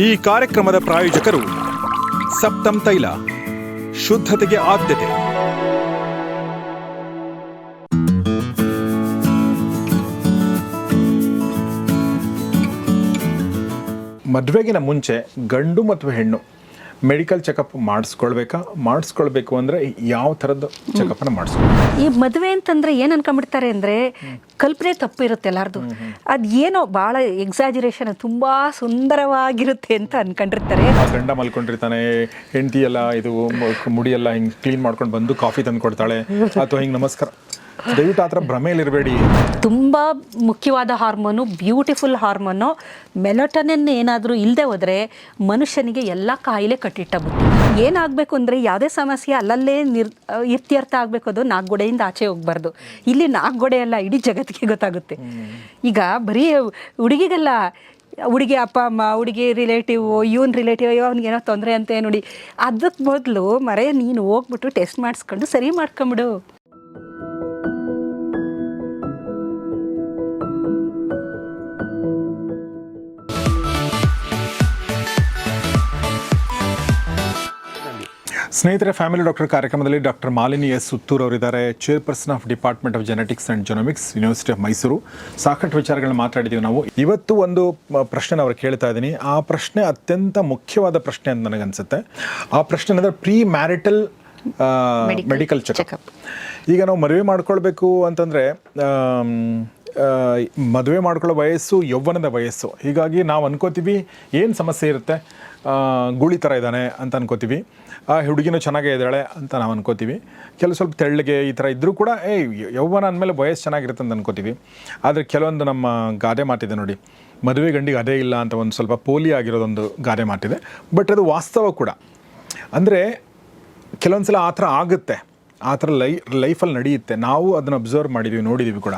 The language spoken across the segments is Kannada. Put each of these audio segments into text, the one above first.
ಈ ಕಾರ್ಯಕ್ರಮದ ಪ್ರಾಯೋಜಕರು ಸಪ್ತಂ ತೈಲ ಶುದ್ಧತೆಗೆ ಆದ್ಯತೆ. ಮದುವೆಗಿನ ಮುಂಚೆ ಗಂಡು ಮತ್ತು ಹೆಣ್ಣು. ಮೆಡಿಕಲ್ ಚೆಕಪ್ ಮಾಡಿಸ್ಕೊಳ್ಬೇಕಾ? ಮಾಡಿಸ್ಕೊಳ್ಬೇಕು ಅಂದರೆ ಯಾವ ಥರದ್ದು ಚೆಕಪ್ನ ಮಾಡಿಸ್ಕೊಳ್ಬೇಕು? ಈ ಮದುವೆ ಅಂತಂದರೆ ಏನು ಅನ್ಕೊಂಡ್ಬಿಡ್ತಾರೆ ಅಂದರೆ ಕಲ್ಪನೆ ತಪ್ಪು ಇರುತ್ತೆ ಎಲ್ಲಾರ್ದು ಅದು ಏನೋ ಭಾಳ ಎಕ್ಸಾಜಿರೇಷನ್ ತುಂಬ ಸುಂದರವಾಗಿರುತ್ತೆ ಅಂತ ಅನ್ಕೊಂಡಿರ್ತಾರೆ. ಗಂಡ ಮಲ್ಕೊಂಡಿರ್ತಾನೆ ಹೆಂಡತಿ ಎಲ್ಲ ಇದು ಮುಡಿಯೆಲ್ಲ ಹಿಂಗೆ ಕ್ಲೀನ್ ಮಾಡ್ಕೊಂಡು ಬಂದು ಕಾಫಿ ತಂದು ಕೊಡ್ತಾಳೆ ಅಥವಾ ಹಿಂಗೆ ನಮಸ್ಕಾರ. ದಯವಿಟ್ಟು ಆ ಥರ ಭ್ರಮೆಯಲ್ಲಿರಬೇಡಿ. ತುಂಬಾ ಮುಖ್ಯವಾದ ಹಾರ್ಮೋನು ಬ್ಯೂಟಿಫುಲ್ ಹಾರ್ಮೋನು ಮೆಲಟನಿನ್ ಏನಾದರೂ ಇಲ್ಲದೆ ಹೋದರೆ ಮನುಷ್ಯನಿಗೆ ಎಲ್ಲ ಕಾಯಿಲೆ ಕಟ್ಟಿಟ್ಟ ಬಿಟ್ಟು ಏನಾಗಬೇಕು ಅಂದರೆ ಯಾವುದೇ ಸಮಸ್ಯೆ ಅಲ್ಲಲ್ಲೇ ನಿರ್ ಇತ್ಯರ್ಥ ಆಗಬೇಕು ಅದು ನಾಲ್ಕು ಆಚೆ ಹೋಗ್ಬಾರ್ದು. ಇಲ್ಲಿ ನಾಲ್ಕು ಗೋಡೆ ಅಲ್ಲ ಇಡೀ ಜಗತ್ತಿಗೆ ಗೊತ್ತಾಗುತ್ತೆ. ಈಗ ಬರೀ ಹುಡುಗಿಗೆಲ್ಲ ಹುಡುಗಿ ಅಪ್ಪ ಅಮ್ಮ ಹುಡುಗಿ ರಿಲೇಟಿವ್ ಇವನ್ ರಿಲೇಟಿವ್ ಅಯ್ಯೋ ಅವ್ನಿಗೇನೋ ತೊಂದರೆ ಅಂತ ನೋಡಿ. ಅದಕ್ಕೆ ಬದಲು ಮರೆ ನೀನು ಹೋಗ್ಬಿಟ್ಟು ಟೆಸ್ಟ್ ಮಾಡಿಸ್ಕೊಂಡು ಸರಿ ಮಾಡ್ಕೊಂಬಿಡು. ಸ್ನೇಹಿತರೆ ಫ್ಯಾಮಿಲಿ ಡಾಕ್ಟರ್ ಕಾರ್ಯಕ್ರಮದಲ್ಲಿ ಡಾಕ್ಟರ್ ಮಾಲಿನಿ ಎಸ್ ಸುತ್ತೂರ್ ಅವರಿದ್ದಾರೆ. Chairperson of department of genetics and genomics university of Mysuru ಸಾಕಷ್ಟು ವಿಚಾರಗಳನ್ನ ಮಾತಾಡಿದ್ದೀವಿ ನಾವು. ಇವತ್ತು ಒಂದು ಪ್ರಶ್ನೆ ಅವ್ರು ಕೇಳ್ತಾ ಇದ್ದೀನಿ. ಆ ಪ್ರಶ್ನೆ ಅತ್ಯಂತ ಮುಖ್ಯವಾದ ಪ್ರಶ್ನೆ ಅಂತ ನನಗನ್ಸುತ್ತೆ. ಆ ಪ್ರಶ್ನೆ ಅಂದರೆ ಪ್ರೀ ಮ್ಯಾರಿಟಲ್ ಮೆಡಿಕಲ್ ಚೆಕಪ್ ಈಗ ನಾವು ಮದುವೆ ಮಾಡ್ಕೊಳ್ಬೇಕು ಅಂತಂದರೆ ಮದುವೆ ಮಾಡ್ಕೊಳ್ಳೋ ವಯಸ್ಸು ಯೌವನದ ವಯಸ್ಸು. ಹೀಗಾಗಿ ನಾವು ಅನ್ಕೋತೀವಿ ಏನು ಸಮಸ್ಯೆ ಇರುತ್ತೆ? ಗೂಳಿ ಥರ ಇದ್ದಾನೆ ಅಂತ ಅನ್ಕೋತೀವಿ. ಆ ಹುಡುಗಿನೂ ಚೆನ್ನಾಗೇ ಇದ್ದಾಳೆ ಅಂತ ನಾವು ಅನ್ಕೋತೀವಿ. ಕೆಲವು ಸ್ವಲ್ಪ ತೆಳ್ಳಗೆ ಈ ಥರ ಇದ್ದರೂ ಕೂಡ ಏ ಯೌವನ ಅಂದಮೇಲೆ ವಯಸ್ಸು ಚೆನ್ನಾಗಿರುತ್ತೆ ಅಂತ ಅನ್ಕೋತೀವಿ. ಆದರೆ ಕೆಲವೊಂದು ನಮ್ಮ ಗಾದೆ ಮಾತಿದೆ ನೋಡಿ. ಮದುವೆ ಗಂಡಿಗೆ ಅದೇ ಇಲ್ಲ ಅಂತ ಒಂದು ಸ್ವಲ್ಪ ಪೋಲಿ ಆಗಿರೋದೊಂದು ಗಾದೆ ಮಾತಿದೆ. ಬಟ್ ಅದು ವಾಸ್ತವ ಕೂಡ. ಅಂದರೆ ಕೆಲವೊಂದು ಸಲ ಆ ಥರ ಆಗುತ್ತೆ. ಆ ಥರ ಲೈ, ಲೈಫಲ್ಲಿ ನಡೆಯುತ್ತೆ. ನಾವು ಅದನ್ನು ಅಬ್ಸರ್ವ್ ಮಾಡಿದ್ದೀವಿ ನೋಡಿದ್ದೀವಿ ಕೂಡ.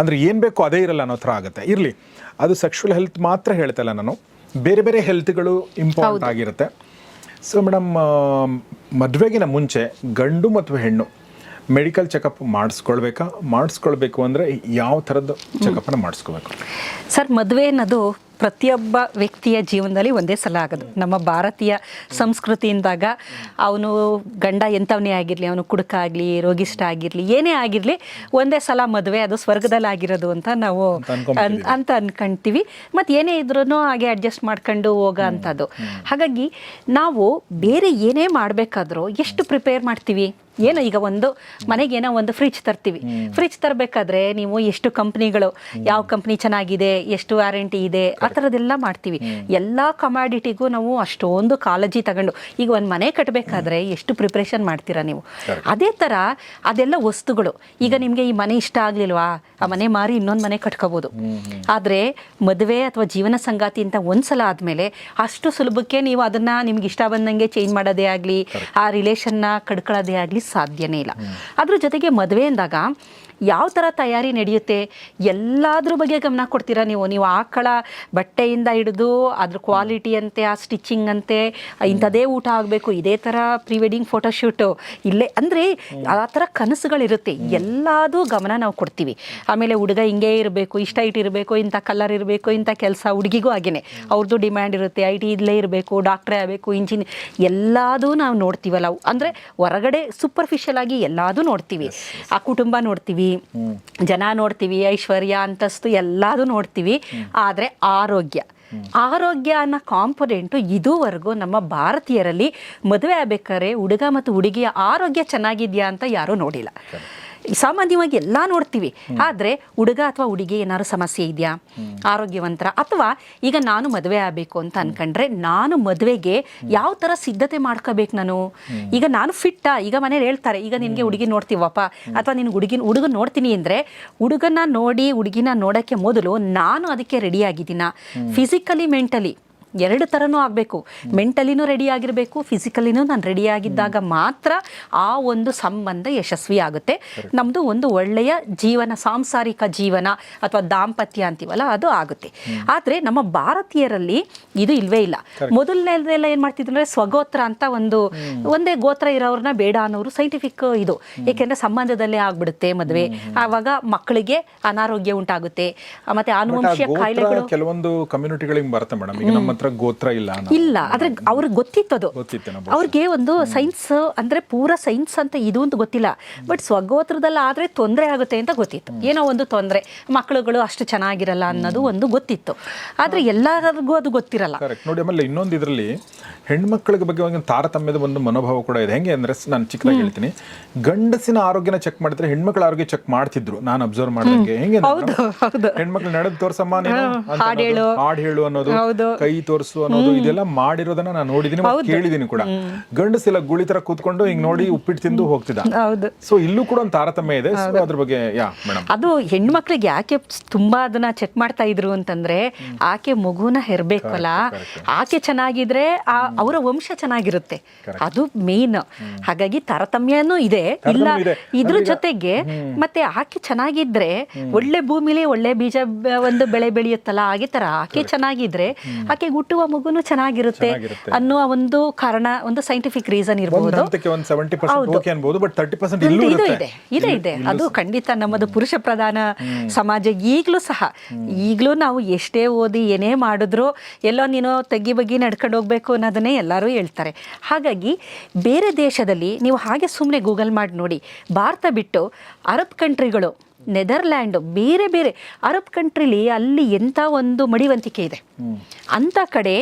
ಅಂದರೆ ಏನು ಬೇಕೋ ಅದೇ ಇರಲ್ಲ ಅನ್ನೋ ಥರ ಆಗುತ್ತೆ. ಇರಲಿ. ಅದು ಸೆಕ್ಷುವಲ್ ಹೆಲ್ತ್ ಮಾತ್ರ ಹೇಳ್ತಾ ಇಲ್ಲ ನಾನು. ಬೇರೆ ಬೇರೆ ಹೆಲ್ತ್ಗಳು ಇಂಪಾರ್ಟೆಂಟ್ ಆಗಿರುತ್ತೆ. ಸೊ ಮೇಡಮ್ ಮದುವೆಗಿನ ಮುಂಚೆ ಗಂಡು ಮತ್ತು ಹೆಣ್ಣು ಮೆಡಿಕಲ್ ಚೆಕಪ್ ಮಾಡಿಸ್ಕೊಳ್ಬೇಕಾ? ಮಾಡಿಸ್ಕೊಳ್ಬೇಕು ಅಂದರೆ ಯಾವ ಥರದ್ದು ಚೆಕಪ್ನ ಮಾಡಿಸ್ಕೋಬೇಕು ಸರ್ ಮದುವೆ ಅನ್ನೋದು ಪ್ರತಿಯೊಬ್ಬ ವ್ಯಕ್ತಿಯ ಜೀವನದಲ್ಲಿ ಒಂದೇ ಸಲ ಆಗೋದು. ನಮ್ಮ ಭಾರತೀಯ ಸಂಸ್ಕೃತಿಯಿಂದಾಗ ಅವನು ಗಂಡ ಎಂಥವನೇ ಆಗಿರಲಿ ಅವನು ಕುಡುಕ ಆಗಲಿ ರೋಗಿಷ್ಟ ಆಗಿರಲಿ ಏನೇ ಆಗಿರಲಿ ಒಂದೇ ಸಲ ಮದುವೆ ಅದು ಸ್ವರ್ಗದಲ್ಲಿ ಆಗಿರೋದು ಅಂತ ನಾವು ಅನ್- ಅಂತ ಅನ್ಕೊಂತೀವಿ. ಮತ್ತು ಏನೇ ಇದ್ರೂ ಹಾಗೆ ಅಡ್ಜಸ್ಟ್ ಮಾಡ್ಕೊಂಡು ಹೋಗೋ ಅಂಥದ್ದು. ಹಾಗಾಗಿ ನಾವು ಬೇರೆ ಏನೇ ಮಾಡಬೇಕಾದ್ರೂ ಎಷ್ಟು ಪ್ರಿಪೇರ್ ಮಾಡ್ತೀವಿ? ಏನೋ ಈಗ ಒಂದು ಮನೆಗೆ ಏನೋ ಒಂದು ಫ್ರಿಜ್ ತರ್ತೀವಿ. ಫ್ರಿಜ್ ತರಬೇಕಾದ್ರೆ ನೀವು ಎಷ್ಟು ಕಂಪ್ನಿಗಳು ಯಾವ ಕಂಪ್ನಿ ಚೆನ್ನಾಗಿದೆ ಎಷ್ಟು ವ್ಯಾರಂಟಿ ಇದೆ ಆ ಥರದ್ದೆಲ್ಲ ಮಾಡ್ತೀವಿ. ಎಲ್ಲ ಕಮಾಡಿಟಿಗೂ ನಾವು ಅಷ್ಟೊಂದು ಕಾಳಜಿ ತಗೊಂಡು ಈಗ ಒಂದು ಮನೆ ಕಟ್ಟಬೇಕಾದ್ರೆ ಎಷ್ಟು ಪ್ರಿಪ್ರೇಷನ್ ಮಾಡ್ತೀರಾ ನೀವು? ಅದೇ ಥರ ಅದೆಲ್ಲ ವಸ್ತುಗಳು. ಈಗ ನಿಮಗೆ ಈ ಮನೆ ಇಷ್ಟ ಆಗಲಿಲ್ವಾ? ಆ ಮನೆ ಮಾರಿ ಇನ್ನೊಂದು ಮನೆ ಕಟ್ಕೋಬೋದು. ಆದರೆ ಮದುವೆ ಅಥವಾ ಜೀವನ ಸಂಗಾತಿ ಅಂತ ಒಂದ್ಸಲ ಆದಮೇಲೆ ಅಷ್ಟು ಸುಲಭಕ್ಕೆ ನೀವು ಅದನ್ನ ನಿಮ್ಗೆ ಇಷ್ಟ ಬಂದಂಗೆ ಚೇಂಜ್ ಮಾಡೋದೇ ಆಗಲಿ ಆ ರಿಲೇಷನ್ನ ಕಡ್ಕೊಳ್ಳೋದೇ ಆಗಲಿ ಸಾಧ್ಯನೇ ಇಲ್ಲ. ಅದ್ರ ಜೊತೆಗೆ ಮದುವೆ ಅಂದಾಗ ಯಾವ ಥರ ತಯಾರಿ ನಡೆಯುತ್ತೆ? ಎಲ್ಲಾದ್ರ ಬಗ್ಗೆ ಗಮನ ಕೊಡ್ತೀರಾ ನೀವು? ನೀವು ಆಕಳ ಬಟ್ಟೆಯಿಂದ ಹಿಡಿದು ಅದ್ರ ಕ್ವಾಲಿಟಿ ಅಂತೆ ಆ ಸ್ಟಿಚಿಂಗ್ ಅಂತೆ ಇಂಥದೇ ಊಟ ಆಗಬೇಕು ಇದೇ ಥರ ಪ್ರೀ ವೆಡ್ಡಿಂಗ್ ಫೋಟೋಶೂಟು ಇಲ್ಲೇ. ಅಂದರೆ ಆ ಥರ ಕನಸುಗಳಿರುತ್ತೆ. ಎಲ್ಲದೂ ಗಮನ ನಾವು ಕೊಡ್ತೀವಿ. ಆಮೇಲೆ ಹುಡುಗ ಹಿಂಗೆ ಇರಬೇಕು ಇಷ್ಟ ಐಟ್ ಇರಬೇಕು ಇಂಥ ಕಲರ್ ಇರಬೇಕು ಇಂಥ ಕೆಲಸ ಹುಡುಗಿಗೂ ಹಾಗೇನೆ. ಅವ್ರದ್ದು ಡಿಮ್ಯಾಂಡ್ ಇರುತ್ತೆ. ಐ ಟಿ ಇಲ್ಲೇ ಇರಬೇಕು ಡಾಕ್ಟ್ರೇ ಆಗಬೇಕು ಇಂಜಿನಿಯರ್ ಎಲ್ಲದೂ ನಾವು ನೋಡ್ತೀವಲ್ಲ. ಅಂದರೆ ಹೊರಗಡೆ ಸೂಪರ್ಫಿಷಿಯಲ್ ಆಗಿ ಎಲ್ಲದೂ ನೋಡ್ತೀವಿ. ಆ ಕುಟುಂಬ ನೋಡ್ತೀವಿ. ಜನ ನೋಡ್ತೀವಿ, ಐಶ್ವರ್ಯ, ಅಂತಸ್ತು ಎಲ್ಲದೂ ನೋಡ್ತೀವಿ. ಆದರೆ ಆರೋಗ್ಯ. ಆರೋಗ್ಯ ಅನ್ನೋ ಕಾಂಪೊನೆಂಟು ಇದುವರೆಗೂ ನಮ್ಮ ಭಾರತೀಯರಲ್ಲಿ ಮದುವೆ ಆಗ್ಬೇಕಾದ್ರೆ ಹುಡುಗ ಮತ್ತು ಹುಡುಗಿಯ ಆರೋಗ್ಯ ಚೆನ್ನಾಗಿದೆಯಾ ಅಂತ ಯಾರೂ ನೋಡಿಲ್ಲ. ಸಾಮಾನ್ಯವಾಗಿ ಎಲ್ಲ ನೋಡ್ತೀವಿ. ಆದರೆ ಹುಡುಗ ಅಥವಾ ಹುಡುಗಿ ಏನಾದ್ರು ಸಮಸ್ಯೆ ಇದೆಯಾ? ಆರೋಗ್ಯವಂತರ. ಅಥವಾ ಈಗ ನಾನು ಮದುವೆ ಆಗಬೇಕು ಅಂತ ಅನ್ಕೊಂಡ್ರೆ ನಾನು ಮದುವೆಗೆ ಯಾವ ಥರ ಸಿದ್ಧತೆ ಮಾಡ್ಕೋಬೇಕು ನಾನು? ಈಗ ನಾನು ಫಿಟ್ಟಾ ಈಗ ಮನೇಲಿ ಹೇಳ್ತಾರೆ ಈಗ ನಿನಗೆ ಹುಡುಗಿ ನೋಡ್ತೀವಪ್ಪ? ಅಥವಾ ನಿನ್ನ ಹುಡುಗಿನ ಹುಡುಗನ ನೋಡ್ತೀನಿ ಅಂದರೆ ಹುಡುಗನ ನೋಡಿ ಹುಡುಗಿನ ನೋಡೋಕ್ಕೆ ಮೊದಲು ನಾನು ಅದಕ್ಕೆ ರೆಡಿ ಆಗಿದ್ದೀನ? ಫಿಸಿಕಲಿ ಮೆಂಟಲಿ ಎರಡು ಥರನೂ ಆಗಬೇಕು. ಮೆಂಟಲಿನೂ ರೆಡಿ ಆಗಿರಬೇಕು ಫಿಸಿಕಲಿನೂ ನಾನು ರೆಡಿ ಆಗಿದ್ದಾಗ ಮಾತ್ರ ಆ ಒಂದು ಸಂಬಂಧ ಯಶಸ್ವಿ ಆಗುತ್ತೆ. ನಮ್ಮದು ಒಂದು ಒಳ್ಳೆಯ ಜೀವನ ಸಾಂಸಾರಿಕ ಜೀವನ ಅಥವಾ ದಾಂಪತ್ಯ ಅಂತೀವಲ್ಲ ಅದು ಆಗುತ್ತೆ. ಆದರೆ ನಮ್ಮ ಭಾರತೀಯರಲ್ಲಿ ಇದು ಇಲ್ವೇ ಇಲ್ಲ. ಮೊದಲನೇದೆಲ್ಲ ಏನು ಮಾಡ್ತಿದ್ರು ಅಂದರೆ ಸ್ವಗೋತ್ರ ಅಂತ ಒಂದು ಒಂದೇ ಗೋತ್ರ ಇರೋರನ್ನ ಬೇಡ ಅನ್ನೋರು ಸೈಂಟಿಫಿಕ್ ಇದು. ಏಕೆಂದರೆ ಸಂಬಂಧದಲ್ಲೇ ಆಗ್ಬಿಡುತ್ತೆ ಮದುವೆ. ಆವಾಗ ಮಕ್ಕಳಿಗೆ ಅನಾರೋಗ್ಯ ಉಂಟಾಗುತ್ತೆ. ಮತ್ತೆ ಆನುವಂಶಿಕ ಕಾಯಿಲೆಗಳು ಕೆಲವೊಂದು ಕಮ್ಯುನಿಟಿಗಳಿಗೆ ಬರುತ್ತೆ ಮೇಡಮ್ ಈಗ ನಮ್ಮ ಹತ್ರ ಗೋತ್ರ ಇಲ್ಲ ಇಲ್ಲ ಆದ್ರೆ ಅವ್ರಿಗೆ ಗೊತ್ತಿತ್ತು ಅದು. ಅವ್ರಿಗೆ ಒಂದು ಸೈನ್ಸ್ ಅಂದ್ರೆ ಪೂರ ಸೈನ್ಸ್ ಅಂತ ಇದು ಅಂತ ಗೊತ್ತಿಲ್ಲ. ಬಟ್ ಸ್ವಗೋತ್ರದಲ್ಲಿ ಆದ್ರೆ ತೊಂದರೆ ಆಗುತ್ತೆ ಅಂತ ಗೊತ್ತಿತ್ತು. ಏನೋ ಒಂದು ತೊಂದರೆ. ಮಕ್ಕಳುಗಳು ಅಷ್ಟು ಚೆನ್ನಾಗಿರಲ್ಲ ಅನ್ನೋದು ಒಂದು ಗೊತ್ತಿತ್ತು. ಆದ್ರೆ ಎಲ್ಲರಿಗೂ ಅದು ಗೊತ್ತಿರಲ್ಲ. ಕರೆಕ್ಟ್ ನೋಡಿ ಆಮೇಲೆ ಇನ್ನೊಂದು ಇದರಲ್ಲಿ ಹೆಣ್ಮಕ್ಳ ಬಗ್ಗೆ ಒಂದು ತಾರತಮ್ಯದ ಒಂದು ಮನೋಭಾವ ಕೂಡ ಇದೆ. ಹೆಂಗೆ ಅಂದ್ರೆ ನಾನು ಚಿಕ್ಕದಾಗಿ ಹೇಳ್ತೀನಿ. ಗಂಡಸಿನ ಆರೋಗ್ಯನ ಚೆಕ್ ಮಾಡಿದ್ರೆ ಹೆಣ್ಮಕ್ಳ ಆರೋಗ್ಯ ಚೆಕ್ ಮಾಡ್ತಿದ್ರು. ನಾನು ಅಬ್ಸರ್ವ್ ಮಾಡಿದಂಗೆ. ಹೆಂಗೆ ಹೆಣ್ಮಕ್ಳು ನಡೆದು ತೋರ್ಸಮ್ಮ ಹಾಡ್ ಹೇಳು. ಹಾಡ್ ಹೇಳು ಅನ್ನೋದು ಹೌದು. ಕೈ ತೋರ್ಸು ಅನ್ನೋದು ಇದೆಲ್ಲ ಮಾಡಿರೋದನ್ನ ನಾನು ನೋಡಿದೀನಿ ಕೇಳಿದೀನಿ ಕೂಡ. ಗಂಡಸಿಲ್ಲ ಗುಳಿ ತರ ಕೂತ್ಕೊಂಡು ಹಿಂಗ್ ನೋಡಿ ಉಪ್ಪಿಟ್ಟು ತಿಂದು ಹೋಗ್ತಿದ್ದ. ಹೌದು. ಸೊ ಇಲ್ಲೂ ಕೂಡ ಒಂದು ತಾರತಮ್ಯ ಇದೆ. ಸೊ ಅದ್ರ ಬಗ್ಗೆ ಯಾ ಮೇಡಮ್ ಅದು ಹೆಣ್ಮಕ್ಳಿಗೆ ಯಾಕೆ ತುಂಬಾ ಅದನ್ನ ಚೆಕ್ ಮಾಡ್ತಾ ಇದ್ರು ಅಂತಂದ್ರೆ ಆಕೆ ಮಗುನ ಹೆರ್ಬೇಕಲ್ಲ. ಆಕೆ ಚೆನ್ನಾಗಿದ್ರೆ ಆ ಅವರ ವಂಶ ಚೆನ್ನಾಗಿರುತ್ತೆ. ಅದು ಮೇನ್ ಹಾಗಾಗಿ ತಾರತಮ್ಯನೂ ಇದೆ. ಇಲ್ಲ. ಇದ್ರ ಜೊತೆಗೆ ಮತ್ತೆ ಆಕೆ ಚೆನ್ನಾಗಿದ್ರೆ ಒಳ್ಳೆ ಭೂಮಿಲಿ ಒಳ್ಳೆ ಬೀಜ ಒಂದು ಬೆಳೆ ಬೆಳೆಯುತ್ತಲ್ಲ ಹಾಗೆ ತರ ಆಕೆ ಚೆನ್ನಾಗಿದ್ರೆ ಆಕೆ ಹುಟ್ಟುವ ಮಗುನು ಚೆನ್ನಾಗಿರುತ್ತೆ. ಅನ್ನುವ ಒಂದು ಕಾರಣ ಒಂದು ಸೈಂಟಿಫಿಕ್ ರೀಸನ್ ಇರಬಹುದು ಇದೆ ಇದೆ ಇದೆ ಅದು ಖಂಡಿತ ನಮ್ಮದು ಪುರುಷ ಪ್ರಧಾನ ಸಮಾಜ ಈಗಲೂ ಸಹ. ಈಗಲೂ ನಾವು ಎಷ್ಟೇ ಓದಿ ಏನೇ ಮಾಡಿದ್ರು ಎಲ್ಲೋ ನೀನು ತಗ್ಗಿ ಬಗ್ಗಿ ನಡ್ಕೊಂಡು ಹೋಗ್ಬೇಕು ಅನ್ನೋದನ್ನೇ ಎಲ್ಲರೂ ಹೇಳ್ತಾರೆ. ಹಾಗಾಗಿ ಬೇರೆ ದೇಶದಲ್ಲಿ ನೀವು ಹಾಗೆ ಸುಮ್ಮನೆ ಗೂಗಲ್ ಮಾಡಿ ನೋಡಿ. ಭಾರತ ಬಿಟ್ಟು ಅರಬ್ ಕಂಟ್ರಿಗಳು ನೆದರ್ಲ್ಯಾಂಡು ಬೇರೆ ಬೇರೆ ಅರಬ್ ಕಂಟ್ರಿಲಿ ಅಲ್ಲಿ ಎಂಥ ಒಂದು ಮಡಿವಂತಿಕೆ ಇದೆ. ಅಂಥ ಕಡೆ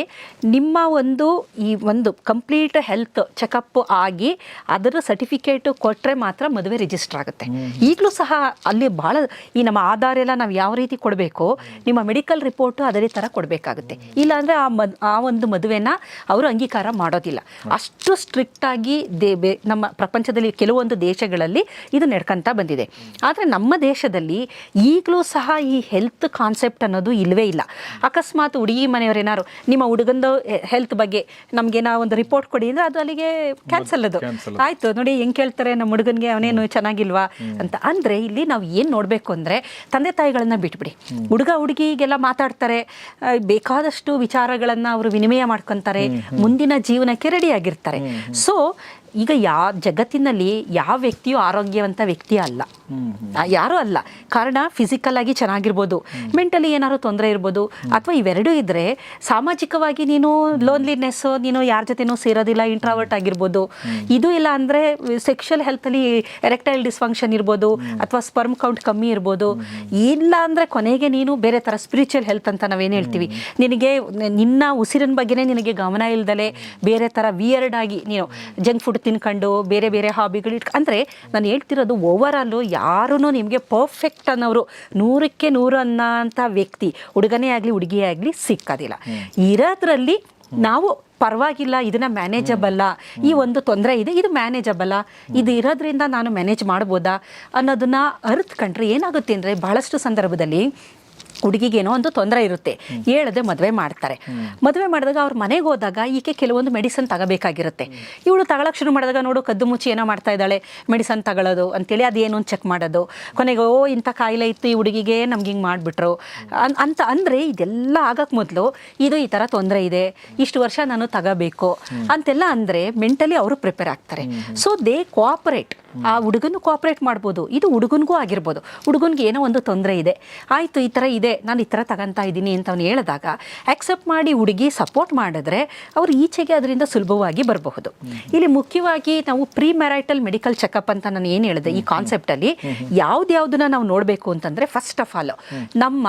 ನಿಮ್ಮ ಒಂದು ಈ ಒಂದು ಕಂಪ್ಲೀಟ್ ಹೆಲ್ತ್ ಚೆಕಪ್ ಆಗಿ ಅದರ ಸರ್ಟಿಫಿಕೇಟ್ ಕೊಟ್ಟರೆ ಮಾತ್ರ ಮದುವೆ ರಿಜಿಸ್ಟರ್ ಆಗುತ್ತೆ. ಈಗಲೂ ಸಹ ಅಲ್ಲಿ ಭಾಳ ಈ ನಮ್ಮ ಆಧಾರ ಎಲ್ಲ ನಾವು ಯಾವ ರೀತಿ ಕೊಡಬೇಕು ನಿಮ್ಮ ಮೆಡಿಕಲ್ ರಿಪೋರ್ಟು ಅದೇ ಥರ ಕೊಡಬೇಕಾಗುತ್ತೆ. ಇಲ್ಲಾಂದರೆ ಆ ಮದ್ ಆ ಒಂದು ಮದುವೆನ ಅವರು ಅಂಗೀಕಾರ ಮಾಡೋದಿಲ್ಲ. ಅಷ್ಟು ಸ್ಟ್ರಿಕ್ಟಾಗಿ ದೇ ನಮ್ಮ ಪ್ರಪಂಚದಲ್ಲಿ ಕೆಲವೊಂದು ದೇಶಗಳಲ್ಲಿ ಇದು ನಡ್ಕೊಂತ ಬಂದಿದೆ. ಆದರೆ ನಮ್ಮ ದೇಶದಲ್ಲಿ ಈಗಲೂ ಸಹ ಈ ಹೆಲ್ತ್ ಕಾನ್ಸೆಪ್ಟ್ ಅನ್ನೋದು ಇಲ್ಲವೇ ಇಲ್ಲ. ಅಕಸ್ಮಾತ್ ಹುಡುಗಿ ಮನೆಯವರೇನಾರು ನಿಮ್ಮ ಹುಡುಗಂದು ಹೆಲ್ತ್ ಬಗ್ಗೆ ನಮಗೇನೋ ಒಂದು ರಿಪೋರ್ಟ್ ಕೊಡಿ ಅಂದ್ರೆ ಅದು ಅಲ್ಲಿಗೆ ಕ್ಯಾನ್ಸಲ್ ಅದು. ಆಯ್ತು ನೋಡಿ ಹೆಂಗ್ ಕೇಳ್ತಾರೆ ನಮ್ಮ ಹುಡುಗನ್ಗೆ ಅವನೇನು ಚೆನ್ನಾಗಿಲ್ವಾ ಅಂತ. ಅಂದ್ರೆ ಇಲ್ಲಿ ನಾವು ಏನ್ ನೋಡ್ಬೇಕು ಅಂದ್ರೆ ತಂದೆ ತಾಯಿಗಳನ್ನ ಬಿಟ್ಬಿಡಿ. ಹುಡುಗ ಹುಡುಗಿಗೆಲ್ಲ ಮಾತಾಡ್ತಾರೆ ಬೇಕಾದಷ್ಟು ವಿಚಾರಗಳನ್ನ ಅವರು ವಿನಿಮಯ ಮಾಡ್ಕೊಂತಾರೆ ಮುಂದಿನ ಜೀವನಕ್ಕೆ ರೆಡಿ ಆಗಿರ್ತಾರೆ. ಸೊ ಈಗ ಯಾ ಜಗತ್ತಿನಲ್ಲಿ ಯಾವ ವ್ಯಕ್ತಿಯೂ ಆರೋಗ್ಯವಂತ ವ್ಯಕ್ತಿ ಅಲ್ಲ. ಯಾರು ಅಲ್ಲ. ಕಾರಣ ಫಿಸಿಕಲ್ ಆಗಿ ಚೆನ್ನಾಗಿರ್ಬೋದು. ಮೆಂಟಲಿ ಏನಾದ್ರು ತೊಂದರೆ ಇರ್ಬೋದು. ಅಥವಾ ಇವೆರಡೂ ಇದ್ರೆ ಸಾಮಾಜಿಕವಾಗಿ ನೀನು ಲೋನ್ಲಿನೆಸ್ ನೀನು ಯಾರ ಜೊತೆನೂ ಸೇರೋದಿಲ್ಲ ಇಂಟ್ರಾವರ್ಟ್ ಆಗಿರ್ಬೋದು. ಇದು ಇಲ್ಲ ಅಂದ್ರೆ ಸೆಕ್ಷುವಲ್ ಹೆಲ್ತಲ್ಲಿ ಎರೆಕ್ಟೈಲ್ ಡಿಸ್ಫಂಕ್ಷನ್ ಇರ್ಬೋದು ಅಥವಾ ಸ್ಪರ್ಮ್ ಕೌಂಟ್ ಕಮ್ಮಿ ಇರ್ಬೋದು. ಇಲ್ಲ ಅಂದ್ರೆ ಕೊನೆಗೆ ನೀನು ಬೇರೆ ಥರ ಸ್ಪಿರಿಚುವಲ್ ಹೆಲ್ತ್ ಅಂತ ನಾವೇನು ಹೇಳ್ತೀವಿ. ನಿನಗೆ ನಿನ್ನ ಉಸಿರಿನ ಬಗ್ಗೆನೇ ನಿನಗೆ ಗಮನ ಇಲ್ದಲೆ ಬೇರೆ ಥರ ವಿಯರ್ಡ್ ಆಗಿ ನೀನು ಜಂಕ್ ಫುಡ್ ತಿನ್ಕೊಂಡು ಬೇರೆ ಬೇರೆ ಹಾಬಿಗಳು ಇಟ್ಕೊ ಅಂದರೆ ನಾನು ಹೇಳ್ತಿರೋದು ಓವರ್ ಆಲು ಯಾರೂ ನಿಮಗೆ ಪರ್ಫೆಕ್ಟ್ ಅನ್ನೋರು ನೂರಕ್ಕೆ ನೂರು ಅನ್ನೋಂಥ ವ್ಯಕ್ತಿ ಹುಡುಗನೇ ಆಗಲಿ ಹುಡುಗಿಯೇ ಆಗಲಿ ಸಿಕ್ಕೋದಿಲ್ಲ. ಇರೋದ್ರಲ್ಲಿ ನಾವು ಪರವಾಗಿಲ್ಲ ಇದನ್ನ ಮ್ಯಾನೇಜಬಲ್ಲ ಈ ಒಂದು ತೊಂದರೆ ಇದೆ ಇದು ಮ್ಯಾನೇಜಬಲ್ಲ ಇದು ಇರೋದ್ರಿಂದ ನಾನು ಮ್ಯಾನೇಜ್ ಮಾಡ್ಬೋದಾ ಅನ್ನೋದನ್ನ ಅರ್ತ್ಕೊಂಡ್ರೆ ಏನಾಗುತ್ತೆ ಅಂದರೆ ಬಹಳಷ್ಟು ಸಂದರ್ಭದಲ್ಲಿ ಹುಡುಗಿಗೇನೋ ಒಂದು ತೊಂದರೆ ಇರುತ್ತೆ. ಹೇಳದೆ ಮದುವೆ ಮಾಡ್ತಾರೆ. ಮದುವೆ ಮಾಡಿದಾಗ ಅವ್ರ ಮನೆಗೆ ಹೋದಾಗ ಈಕೆ ಕೆಲವೊಂದು ಮೆಡಿಸನ್ ತಗೋಬೇಕಾಗಿರುತ್ತೆ. ಇವಳು ತಗೊಳಕ್ಕೆ ಶುರು ಮಾಡಿದಾಗ ನೋಡು ಕದ್ದು ಮುಚ್ಚಿ ಏನೋ ಮಾಡ್ತಾ ಇದ್ದಾಳೆ ಮೆಡಿಸನ್ ತಗೊಳ್ಳೋದು ಅಂತೇಳಿ ಅದೇನು ಅಂತ ಚೆಕ್ ಮಾಡೋದು. ಕೊನೆಗೆ ಓ ಇಂಥ ಕಾಯಿಲೆ ಇತ್ತು ಈ ಹುಡುಗಿಗೆ ನಮ್ಗೆ ಹಿಂಗೆ ಮಾಡಿಬಿಟ್ರು. ಅಂತ ಅಂದರೆ ಇದೆಲ್ಲ ಆಗಕ್ಕೆ ಮೊದಲು ಇದು ಈ ಥರ ತೊಂದರೆ ಇದೆ ಇಷ್ಟು ವರ್ಷ ನಾನು ತಗೋಬೇಕು. ಅಂತೆಲ್ಲ ಅಂದರೆ ಮೆಂಟಲಿ ಅವರು ಪ್ರಿಪೇರ್ ಆಗ್ತಾರೆ. ಸೊ ದೇ ಕೋಆಪರೇಟ್ ಆ ಹುಡುಗನು ಕೋಆಪರೇಟ್ ಮಾಡ್ಬೋದು. ಇದು ಹುಡುಗನಿಗೂ ಆಗಿರ್ಬೋದು. ಹುಡುಗನಿಗೆ ಏನೋ ಒಂದು ತೊಂದರೆ ಇದೆ. ಆಯಿತು ಈ ಥರ ಇದೆ. ನಾನು ಈ ಥರ ತಗೊಂತಾ ಇದ್ದೀನಿ ಅಂತ ಅವ್ನು ಹೇಳಿದಾಗ ಆಕ್ಸೆಪ್ಟ್ ಮಾಡಿ ಹುಡುಗಿ ಸಪೋರ್ಟ್ ಮಾಡಿದ್ರೆ ಅವರು ಈಚೆಗೆ ಅದರಿಂದ ಸುಲಭವಾಗಿ ಬರಬಹುದು. ಇಲ್ಲಿ ಮುಖ್ಯವಾಗಿ ನಾವು ಪ್ರೀ ಮ್ಯಾರೈಟಲ್ ಮೆಡಿಕಲ್ ಚೆಕಪ್ ಅಂತ ನಾನು ಏನು ಹೇಳಿದೆ ಈ ಕಾನ್ಸೆಪ್ಟಲ್ಲಿ ಯಾವ್ದ್ಯಾವ್ದನ್ನ ನಾವು ನೋಡಬೇಕು ಅಂತಂದರೆ ಫಸ್ಟ್ ಆಫ್ ಆಲ್ ನಮ್ಮ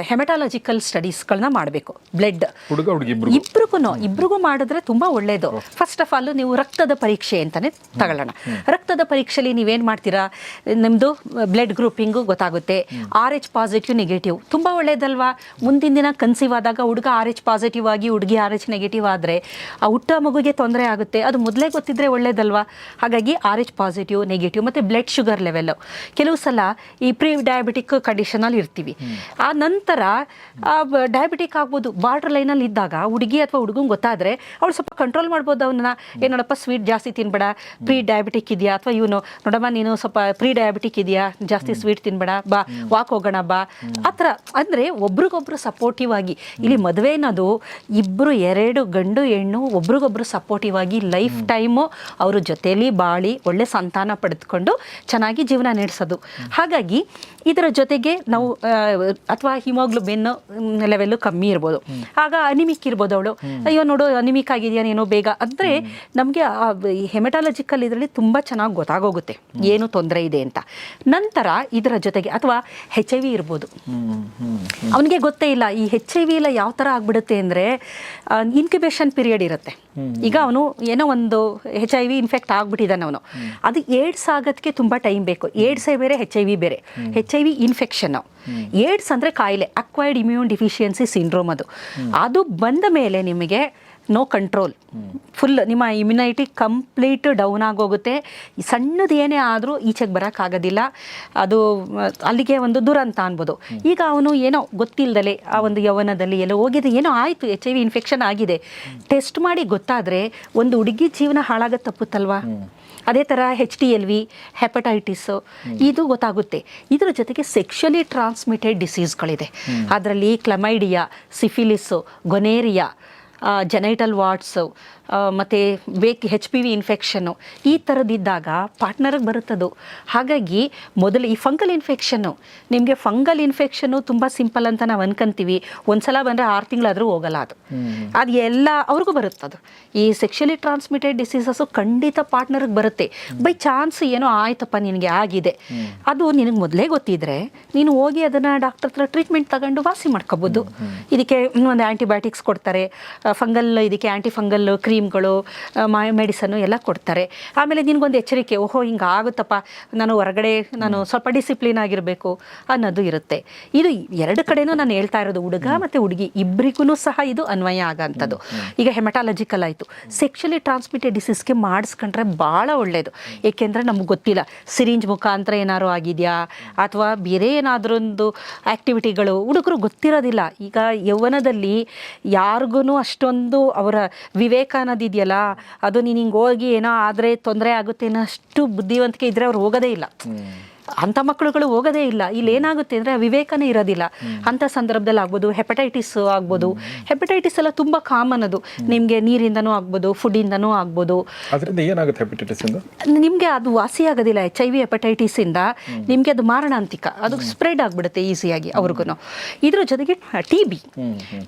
ಹೆಮಟಾಲಜಿಕಲ್ ಸ್ಟಡೀಸ್ಗಳನ್ನ ಮಾಡಬೇಕು. ಬ್ಲಡ್ ಹುಡುಗ ಹುಡುಗಿ ಇಬ್ರು ಇಬ್ರಿಗೂ ಇಬ್ರಿಗೂ ಮಾಡಿದ್ರೆ ತುಂಬಾ ಒಳ್ಳೇದು. ಫಸ್ಟ್ ಆಫ್ ಆಲ್ ನೀವು ರಕ್ತದ ಪರೀಕ್ಷೆ ಅಂತಾನೆ ತಗೊಳ್ಳೋಣ. ರಕ್ತದ ಪರೀಕ್ಷೆಯಲ್ಲಿ ನೀವೇನ್ ಮಾಡ್ತೀರಾ? ನಿಮ್ದು ಬ್ಲಡ್ ಗ್ರೂಪಿಂಗು ಗೊತ್ತಾಗುತ್ತೆ. ಆರ್ ಎಚ್ ಪಾಸಿಟಿವ್ ನೆಗೆಟಿವ್ ತುಂಬಾ ಒಳ್ಳೇದಲ್ವಾ? ಮುಂದಿನ ದಿನ ಕನ್ಸೀವ್ ಆದಾಗ ಹುಡುಗ ಆರ್ ಎಚ್ ಪಾಸಿಟಿವ್ ಆಗಿ ಹುಡುಗಿ ಆರ್ ಎಚ್ ನೆಗೆಟಿವ್ ಆದ್ರೆ ಆ ಹುಟ್ಟ ಮಗುಗೆ ತೊಂದರೆ ಆಗುತ್ತೆ. ಅದು ಮೊದಲೇ ಗೊತ್ತಿದ್ರೆ ಒಳ್ಳೇದಲ್ವಾ? ಹಾಗಾಗಿ ಆರ್ ಎಚ್ ಪಾಸಿಟಿವ್ ನೆಗೆಟಿವ್ ಮತ್ತೆ ಬ್ಲಡ್ ಶುಗರ್ ಲೆವೆಲ್ ಕೆಲವು ಸಲ ಈ ಪ್ರೀ ಡಯಾಬಿಟಿಕ್ ಕಂಡೀಷನಲ್ಲಿ ಇರ್ತೀವಿ. ಆ ನಂತರ ಡಯಾಬಿಟಿಕ್ ಆಗ್ಬೋದು ಬಾರ್ಡರ್ ಲೈನಲ್ಲಿ ಇದ್ದಾಗ ಹುಡುಗಿ ಅಥವಾ ಹುಡುಗಂಗೆ ಗೊತ್ತಾದರೆ ಅವಳು ಸ್ವಲ್ಪ ಕಂಟ್ರೋಲ್ ಮಾಡ್ಬೋದು ಅವನ್ನ ಏನೋಡಪ್ಪ ಸ್ವೀಟ್ ಜಾಸ್ತಿ ತಿನ್ಬೇಡ ಪ್ರೀ ಡಯಾಬಿಟಿಕ್ ಇದೆಯಾ? ಅಥವಾ ಇವನು, ನೋಡಮ್ಮ, ನೀನು ಸ್ವಲ್ಪ ಪ್ರೀ ಡಯಾಬಿಟಿಕ್ ಇದೆಯಾ? ಜಾಸ್ತಿ ಸ್ವೀಟ್ ತಿನ್ಬೇಡ, ಬಾ ವಾಕ್ ಹೋಗೋಣ, ಬಾ. ಆ ಥರ, ಅಂದರೆ ಒಬ್ರಿಗೊಬ್ರು ಸಪೋರ್ಟಿವ್ ಆಗಿ, ಇಲ್ಲಿ ಮದುವೆ ಅನ್ನೋದು ಇಬ್ಬರು ಎರಡು ಗಂಡು ಹೆಣ್ಣು ಒಬ್ರಿಗೊಬ್ರು ಸಪೋರ್ಟಿವ್ ಆಗಿ ಲೈಫ್ ಟೈಮು ಅವ್ರ ಜೊತೆಯಲ್ಲಿ ಬಾಳಿ ಒಳ್ಳೆ ಸಂತಾನ ಪಡೆದುಕೊಂಡು ಚೆನ್ನಾಗಿ ಜೀವನ ನಡೆಸೋದು. ಹಾಗಾಗಿ, ಇದರ ಜೊತೆಗೆ ನಾವು ಅಥವಾ ಹಿಮೋಗ್ಲೋಬಿನ್ ಲೆವೆಲ್ಲು ಕಮ್ಮಿ ಇರ್ಬೋದು. ಆಗ ಅನಿಮಿಕ್ ಇರ್ಬೋದು ಅವಳು. ಅಯ್ಯೋ ನೋಡು, ಅನಿಮಿಕ್ ಆಗಿದೆಯಾ ನೀನು ಬೇಗ? ಅಂದ್ರೆ ನಮಗೆ ಹೆಮಟಾಲಜಿಕಲ್ ಇದರಲ್ಲಿ ತುಂಬ ಚೆನ್ನಾಗಿ ಗೊತ್ತಾಗೋಗುತ್ತೆ. ಏನು ತೊಂದರೆ ಇದೆ ಅಂತ. ನಂತರ ಇದರ ಜೊತೆಗೆ, ಅಥವಾ ಹೆಚ್ ಐ ವಿ ಇರ್ಬೋದು. ಅವನಿಗೆ ಗೊತ್ತೇ ಇಲ್ಲ, ಈ ಹೆಚ್ ಐ ವಿ ಎಲ್ಲ ಯಾವ ಥರ ಆಗ್ಬಿಡುತ್ತೆ ಅಂದರೆ ಇನ್ಕ್ಯುಬೇಷನ್ ಪೀರಿಯಡ್ ಇರುತ್ತೆ. ಈಗ ಅವನು ಏನೋ ಒಂದು ಹೆಚ್ ಐ ವಿ ಇನ್ಫೆಕ್ಟ್ ಆಗ್ಬಿಟ್ಟಿದ್ದಾನೆ ಅವನು. ಅದು ಏಡ್ಸ್ ಆಗೋದಕ್ಕೆ ತುಂಬ ಟೈಮ್ ಬೇಕು. ಏಡ್ಸ್ ಬೇರೆ ಹೆಚ್ ಐ ವಿ ಬೇರೆ. H I V infection AIDS ಅಂದರೆ ಕಾಯಿಲೆ ಅಕ್ವೈರ್ಡ್ ಇಮ್ಯೂನ್ ಡಿಫಿಷಿಯನ್ಸಿ ಸಿಂಡ್ರೋಮ್ ಅದು. ಅದು ಬಂದ ಮೇಲೆ ನಿಮಗೆ ನೋ ಕಂಟ್ರೋಲ್ ಫುಲ್ ನಿಮ್ಮ ಇಮ್ಯುನೈಟಿ ಕಂಪ್ಲೀಟ್ ಡೌನ್ ಆಗೋಗುತ್ತೆ. ಸಣ್ಣದು ಏನೇ ಆದರೂ ಈಚೆಗೆ ಬರೋಕ್ಕಾಗೋದಿಲ್ಲ ಅದು ಅಲ್ಲಿಗೆ ಒಂದು ದುರಂತ ಅನ್ಬೋದು. ಈಗ ಅವನು ಏನೋ ಗೊತ್ತಿಲ್ಲದಲೆ ಆ ಒಂದು ಯೌವನದಲ್ಲಿ ಎಲ್ಲೋ ಹೋಗಿದೆ ಏನೋ ಆಯಿತು ಎಚ್ ಐ ವಿ ಇನ್ಫೆಕ್ಷನ್ ಆಗಿದೆ. ಟೆಸ್ಟ್ ಮಾಡಿ ಗೊತ್ತಾದರೆ ಒಂದು ಹುಡುಗಿ ಜೀವನ ಹಾಳಾಗತ್ತೆ ತಪ್ಪುತ್ತಲ್ವಾ? ಅದೇ ಥರ H D L V hepatitis ಇದು ಗೊತ್ತಾಗುತ್ತೆ. ಇದರ ಜೊತೆಗೆ ಸೆಕ್ಷುಲಿ ಟ್ರಾನ್ಸ್ಮಿಟೆಡ್ ಡಿಸೀಸ್ಗಳಿದೆ ಅದರಲ್ಲಿ ಕ್ಲಮೈಡಿಯಾ ಸಿಫಿಲಿಸ್ಸು ಗೊನೇರಿಯಾ Uh, genital warts. ಮತ್ತು ಬೇಕ್ ಹೆಚ್ ಪಿ ವಿ ಇನ್ಫೆಕ್ಷನ್ನು ಈ ಥರದ್ದಿದ್ದಾಗ ಪಾರ್ಟ್ನರಿಗೆ ಬರುತ್ತದು. ಹಾಗಾಗಿ ಮೊದಲು ಈ ಫಂಗಲ್ ಇನ್ಫೆಕ್ಷನ್ನು ನಿಮಗೆ ಫಂಗಲ್ ಇನ್ಫೆಕ್ಷನ್ನು ತುಂಬ ಸಿಂಪಲ್ ಅಂತ ನಾವು ಅನ್ಕೊಂತೀವಿ. ಒಂದ್ಸಲ ಬಂದರೆ ಆರು ತಿಂಗಳಾದರೂ ಹೋಗಲ್ಲ ಅದು. ಅದು ಎಲ್ಲ ಅವ್ರಿಗೂ ಬರುತ್ತದು. ಈ ಸೆಕ್ಷಲಿ ಟ್ರಾನ್ಸ್ಮಿಟೆಡ್ ಡಿಸೀಸಸ್ಸು ಖಂಡಿತ ಪಾರ್ಟ್ನರ್ಗೆ ಬರುತ್ತೆ. ಬೈ ಚಾನ್ಸ್ ಏನೋ ಆಯ್ತಪ್ಪ ನಿನಗೆ ಆಗಿದೆ. ಅದು ನಿನಗೆ ಮೊದಲೇ ಗೊತ್ತಿದ್ರೆ ನೀನು ಹೋಗಿ ಅದನ್ನು ಡಾಕ್ಟರ್ ಹತ್ರ ಟ್ರೀಟ್ಮೆಂಟ್ ತಗೊಂಡು ವಾಸಿ ಮಾಡ್ಕೋಬೋದು. ಇದಕ್ಕೆ ಒಂದು ಆ್ಯಂಟಿಬಯೋಟಿಕ್ಸ್ ಕೊಡ್ತಾರೆ. ಫಂಗಲ್ ಇದಕ್ಕೆ ಆ್ಯಂಟಿ ಫಂಗಲ್ ಕ್ರೀಮ್ಗಳು ಮೆಡಿಸನ್ನು ಎಲ್ಲ ಕೊಡ್ತಾರೆ. ಆಮೇಲೆ ನಿನಗೊಂದು ಎಚ್ಚರಿಕೆ ಓಹೋ ಹಿಂಗೆ ಆಗುತ್ತಪ್ಪ ನಾನು ಹೊರಗಡೆ ನಾನು ಸ್ವಲ್ಪ ಡಿಸಿಪ್ಲಿನ್ ಆಗಿರಬೇಕು ಅನ್ನೋದು ಇರುತ್ತೆ. ಇದು ಎರಡು ಕಡೆನೂ ನಾನು ಹೇಳ್ತಾ ಇರೋದು ಹುಡುಗ ಮತ್ತು ಹುಡುಗಿ ಇಬ್ಬರಿಗೂ ಸಹ ಇದು ಅನ್ವಯ ಆಗೋಂಥದ್ದು. ಈಗ ಹೆಮಟಾಲಜಿಕಲ್ ಆಯಿತು. ಸೆಕ್ಷುಲಿ ಟ್ರಾನ್ಸ್ಮಿಟೆಡ್ ಡಿಸೀಸ್ಗೆ ಮಾಡಿಸ್ಕೊಂಡ್ರೆ ಭಾಳ ಒಳ್ಳೆಯದು ಏಕೆಂದರೆ ನಮ್ಗೆ ಗೊತ್ತಿಲ್ಲ ಸಿರಿಂಜ್ ಮುಖಾಂತರ ಏನಾದ್ರು ಆಗಿದೆಯಾ ಅಥವಾ ಬೇರೆ ಏನಾದರೂ ಒಂದು ಆ್ಯಕ್ಟಿವಿಟಿಗಳು ಹುಡುಗರು ಗೊತ್ತಿರೋದಿಲ್ಲ. ಈಗ ಯೌವನದಲ್ಲಿ ಯಾರಿಗೂ ಅಷ್ಟೊಂದು ಅವರ ವಿವೇಕ ಅನ್ನೋದಿದೆಯಲ್ಲ ಅದು ನೀನು ಹಿಂಗೆ ಹೋಗಿ ಏನೋ ಆದರೆ ತೊಂದರೆ ಆಗುತ್ತೆ ಅನ್ನೋ ಅಷ್ಟು ಬುದ್ಧಿವಂತಿಕೆ ಇದ್ರೆ ಅವ್ರು ಹೋಗೋದೇ ಇಲ್ಲ. ಅಂಥ ಮಕ್ಕಳುಗಳು ಹೋಗೋದೇ ಇಲ್ಲ. ಇಲ್ಲಿ ಏನಾಗುತ್ತೆ ಅಂದರೆ ವಿವೇಕನೇ ಇರೋದಿಲ್ಲ. ಅಂಥ ಸಂದರ್ಭದಲ್ಲಿ ಆಗ್ಬೋದು ಹೆಪಟೈಟಿಸ್ ಆಗ್ಬೋದು. ಹೆಪಟೈಟಿಸ್ ಎಲ್ಲ ತುಂಬ ಕಾಮನ್ ಅದು. ನಿಮಗೆ ನೀರಿಂದನೂ ಆಗ್ಬೋದು ಫುಡ್ಡಿಂದನೂ ಆಗ್ಬೋದು. ಅದರಿಂದ ಏನಾಗುತ್ತೆ ಹೆಪಟೈಟಿಸ್ ನಿಮಗೆ ಅದು ವಾಸಿ ಆಗೋದಿಲ್ಲ ಎಚ್ ಐ ವಿ ಹೆಪಟೈಟಿಸ್ ಇಂದ. ನಿಮಗೆ ಅದು ಮಾರಣಾಂತಿಕ. ಅದು ಸ್ಪ್ರೆಡ್ ಆಗಿಬಿಡುತ್ತೆ ಈಸಿಯಾಗಿ ಅವ್ರಿಗೂ ಇದ್ರ ಜೊತೆಗೆ ಟಿ ಬಿ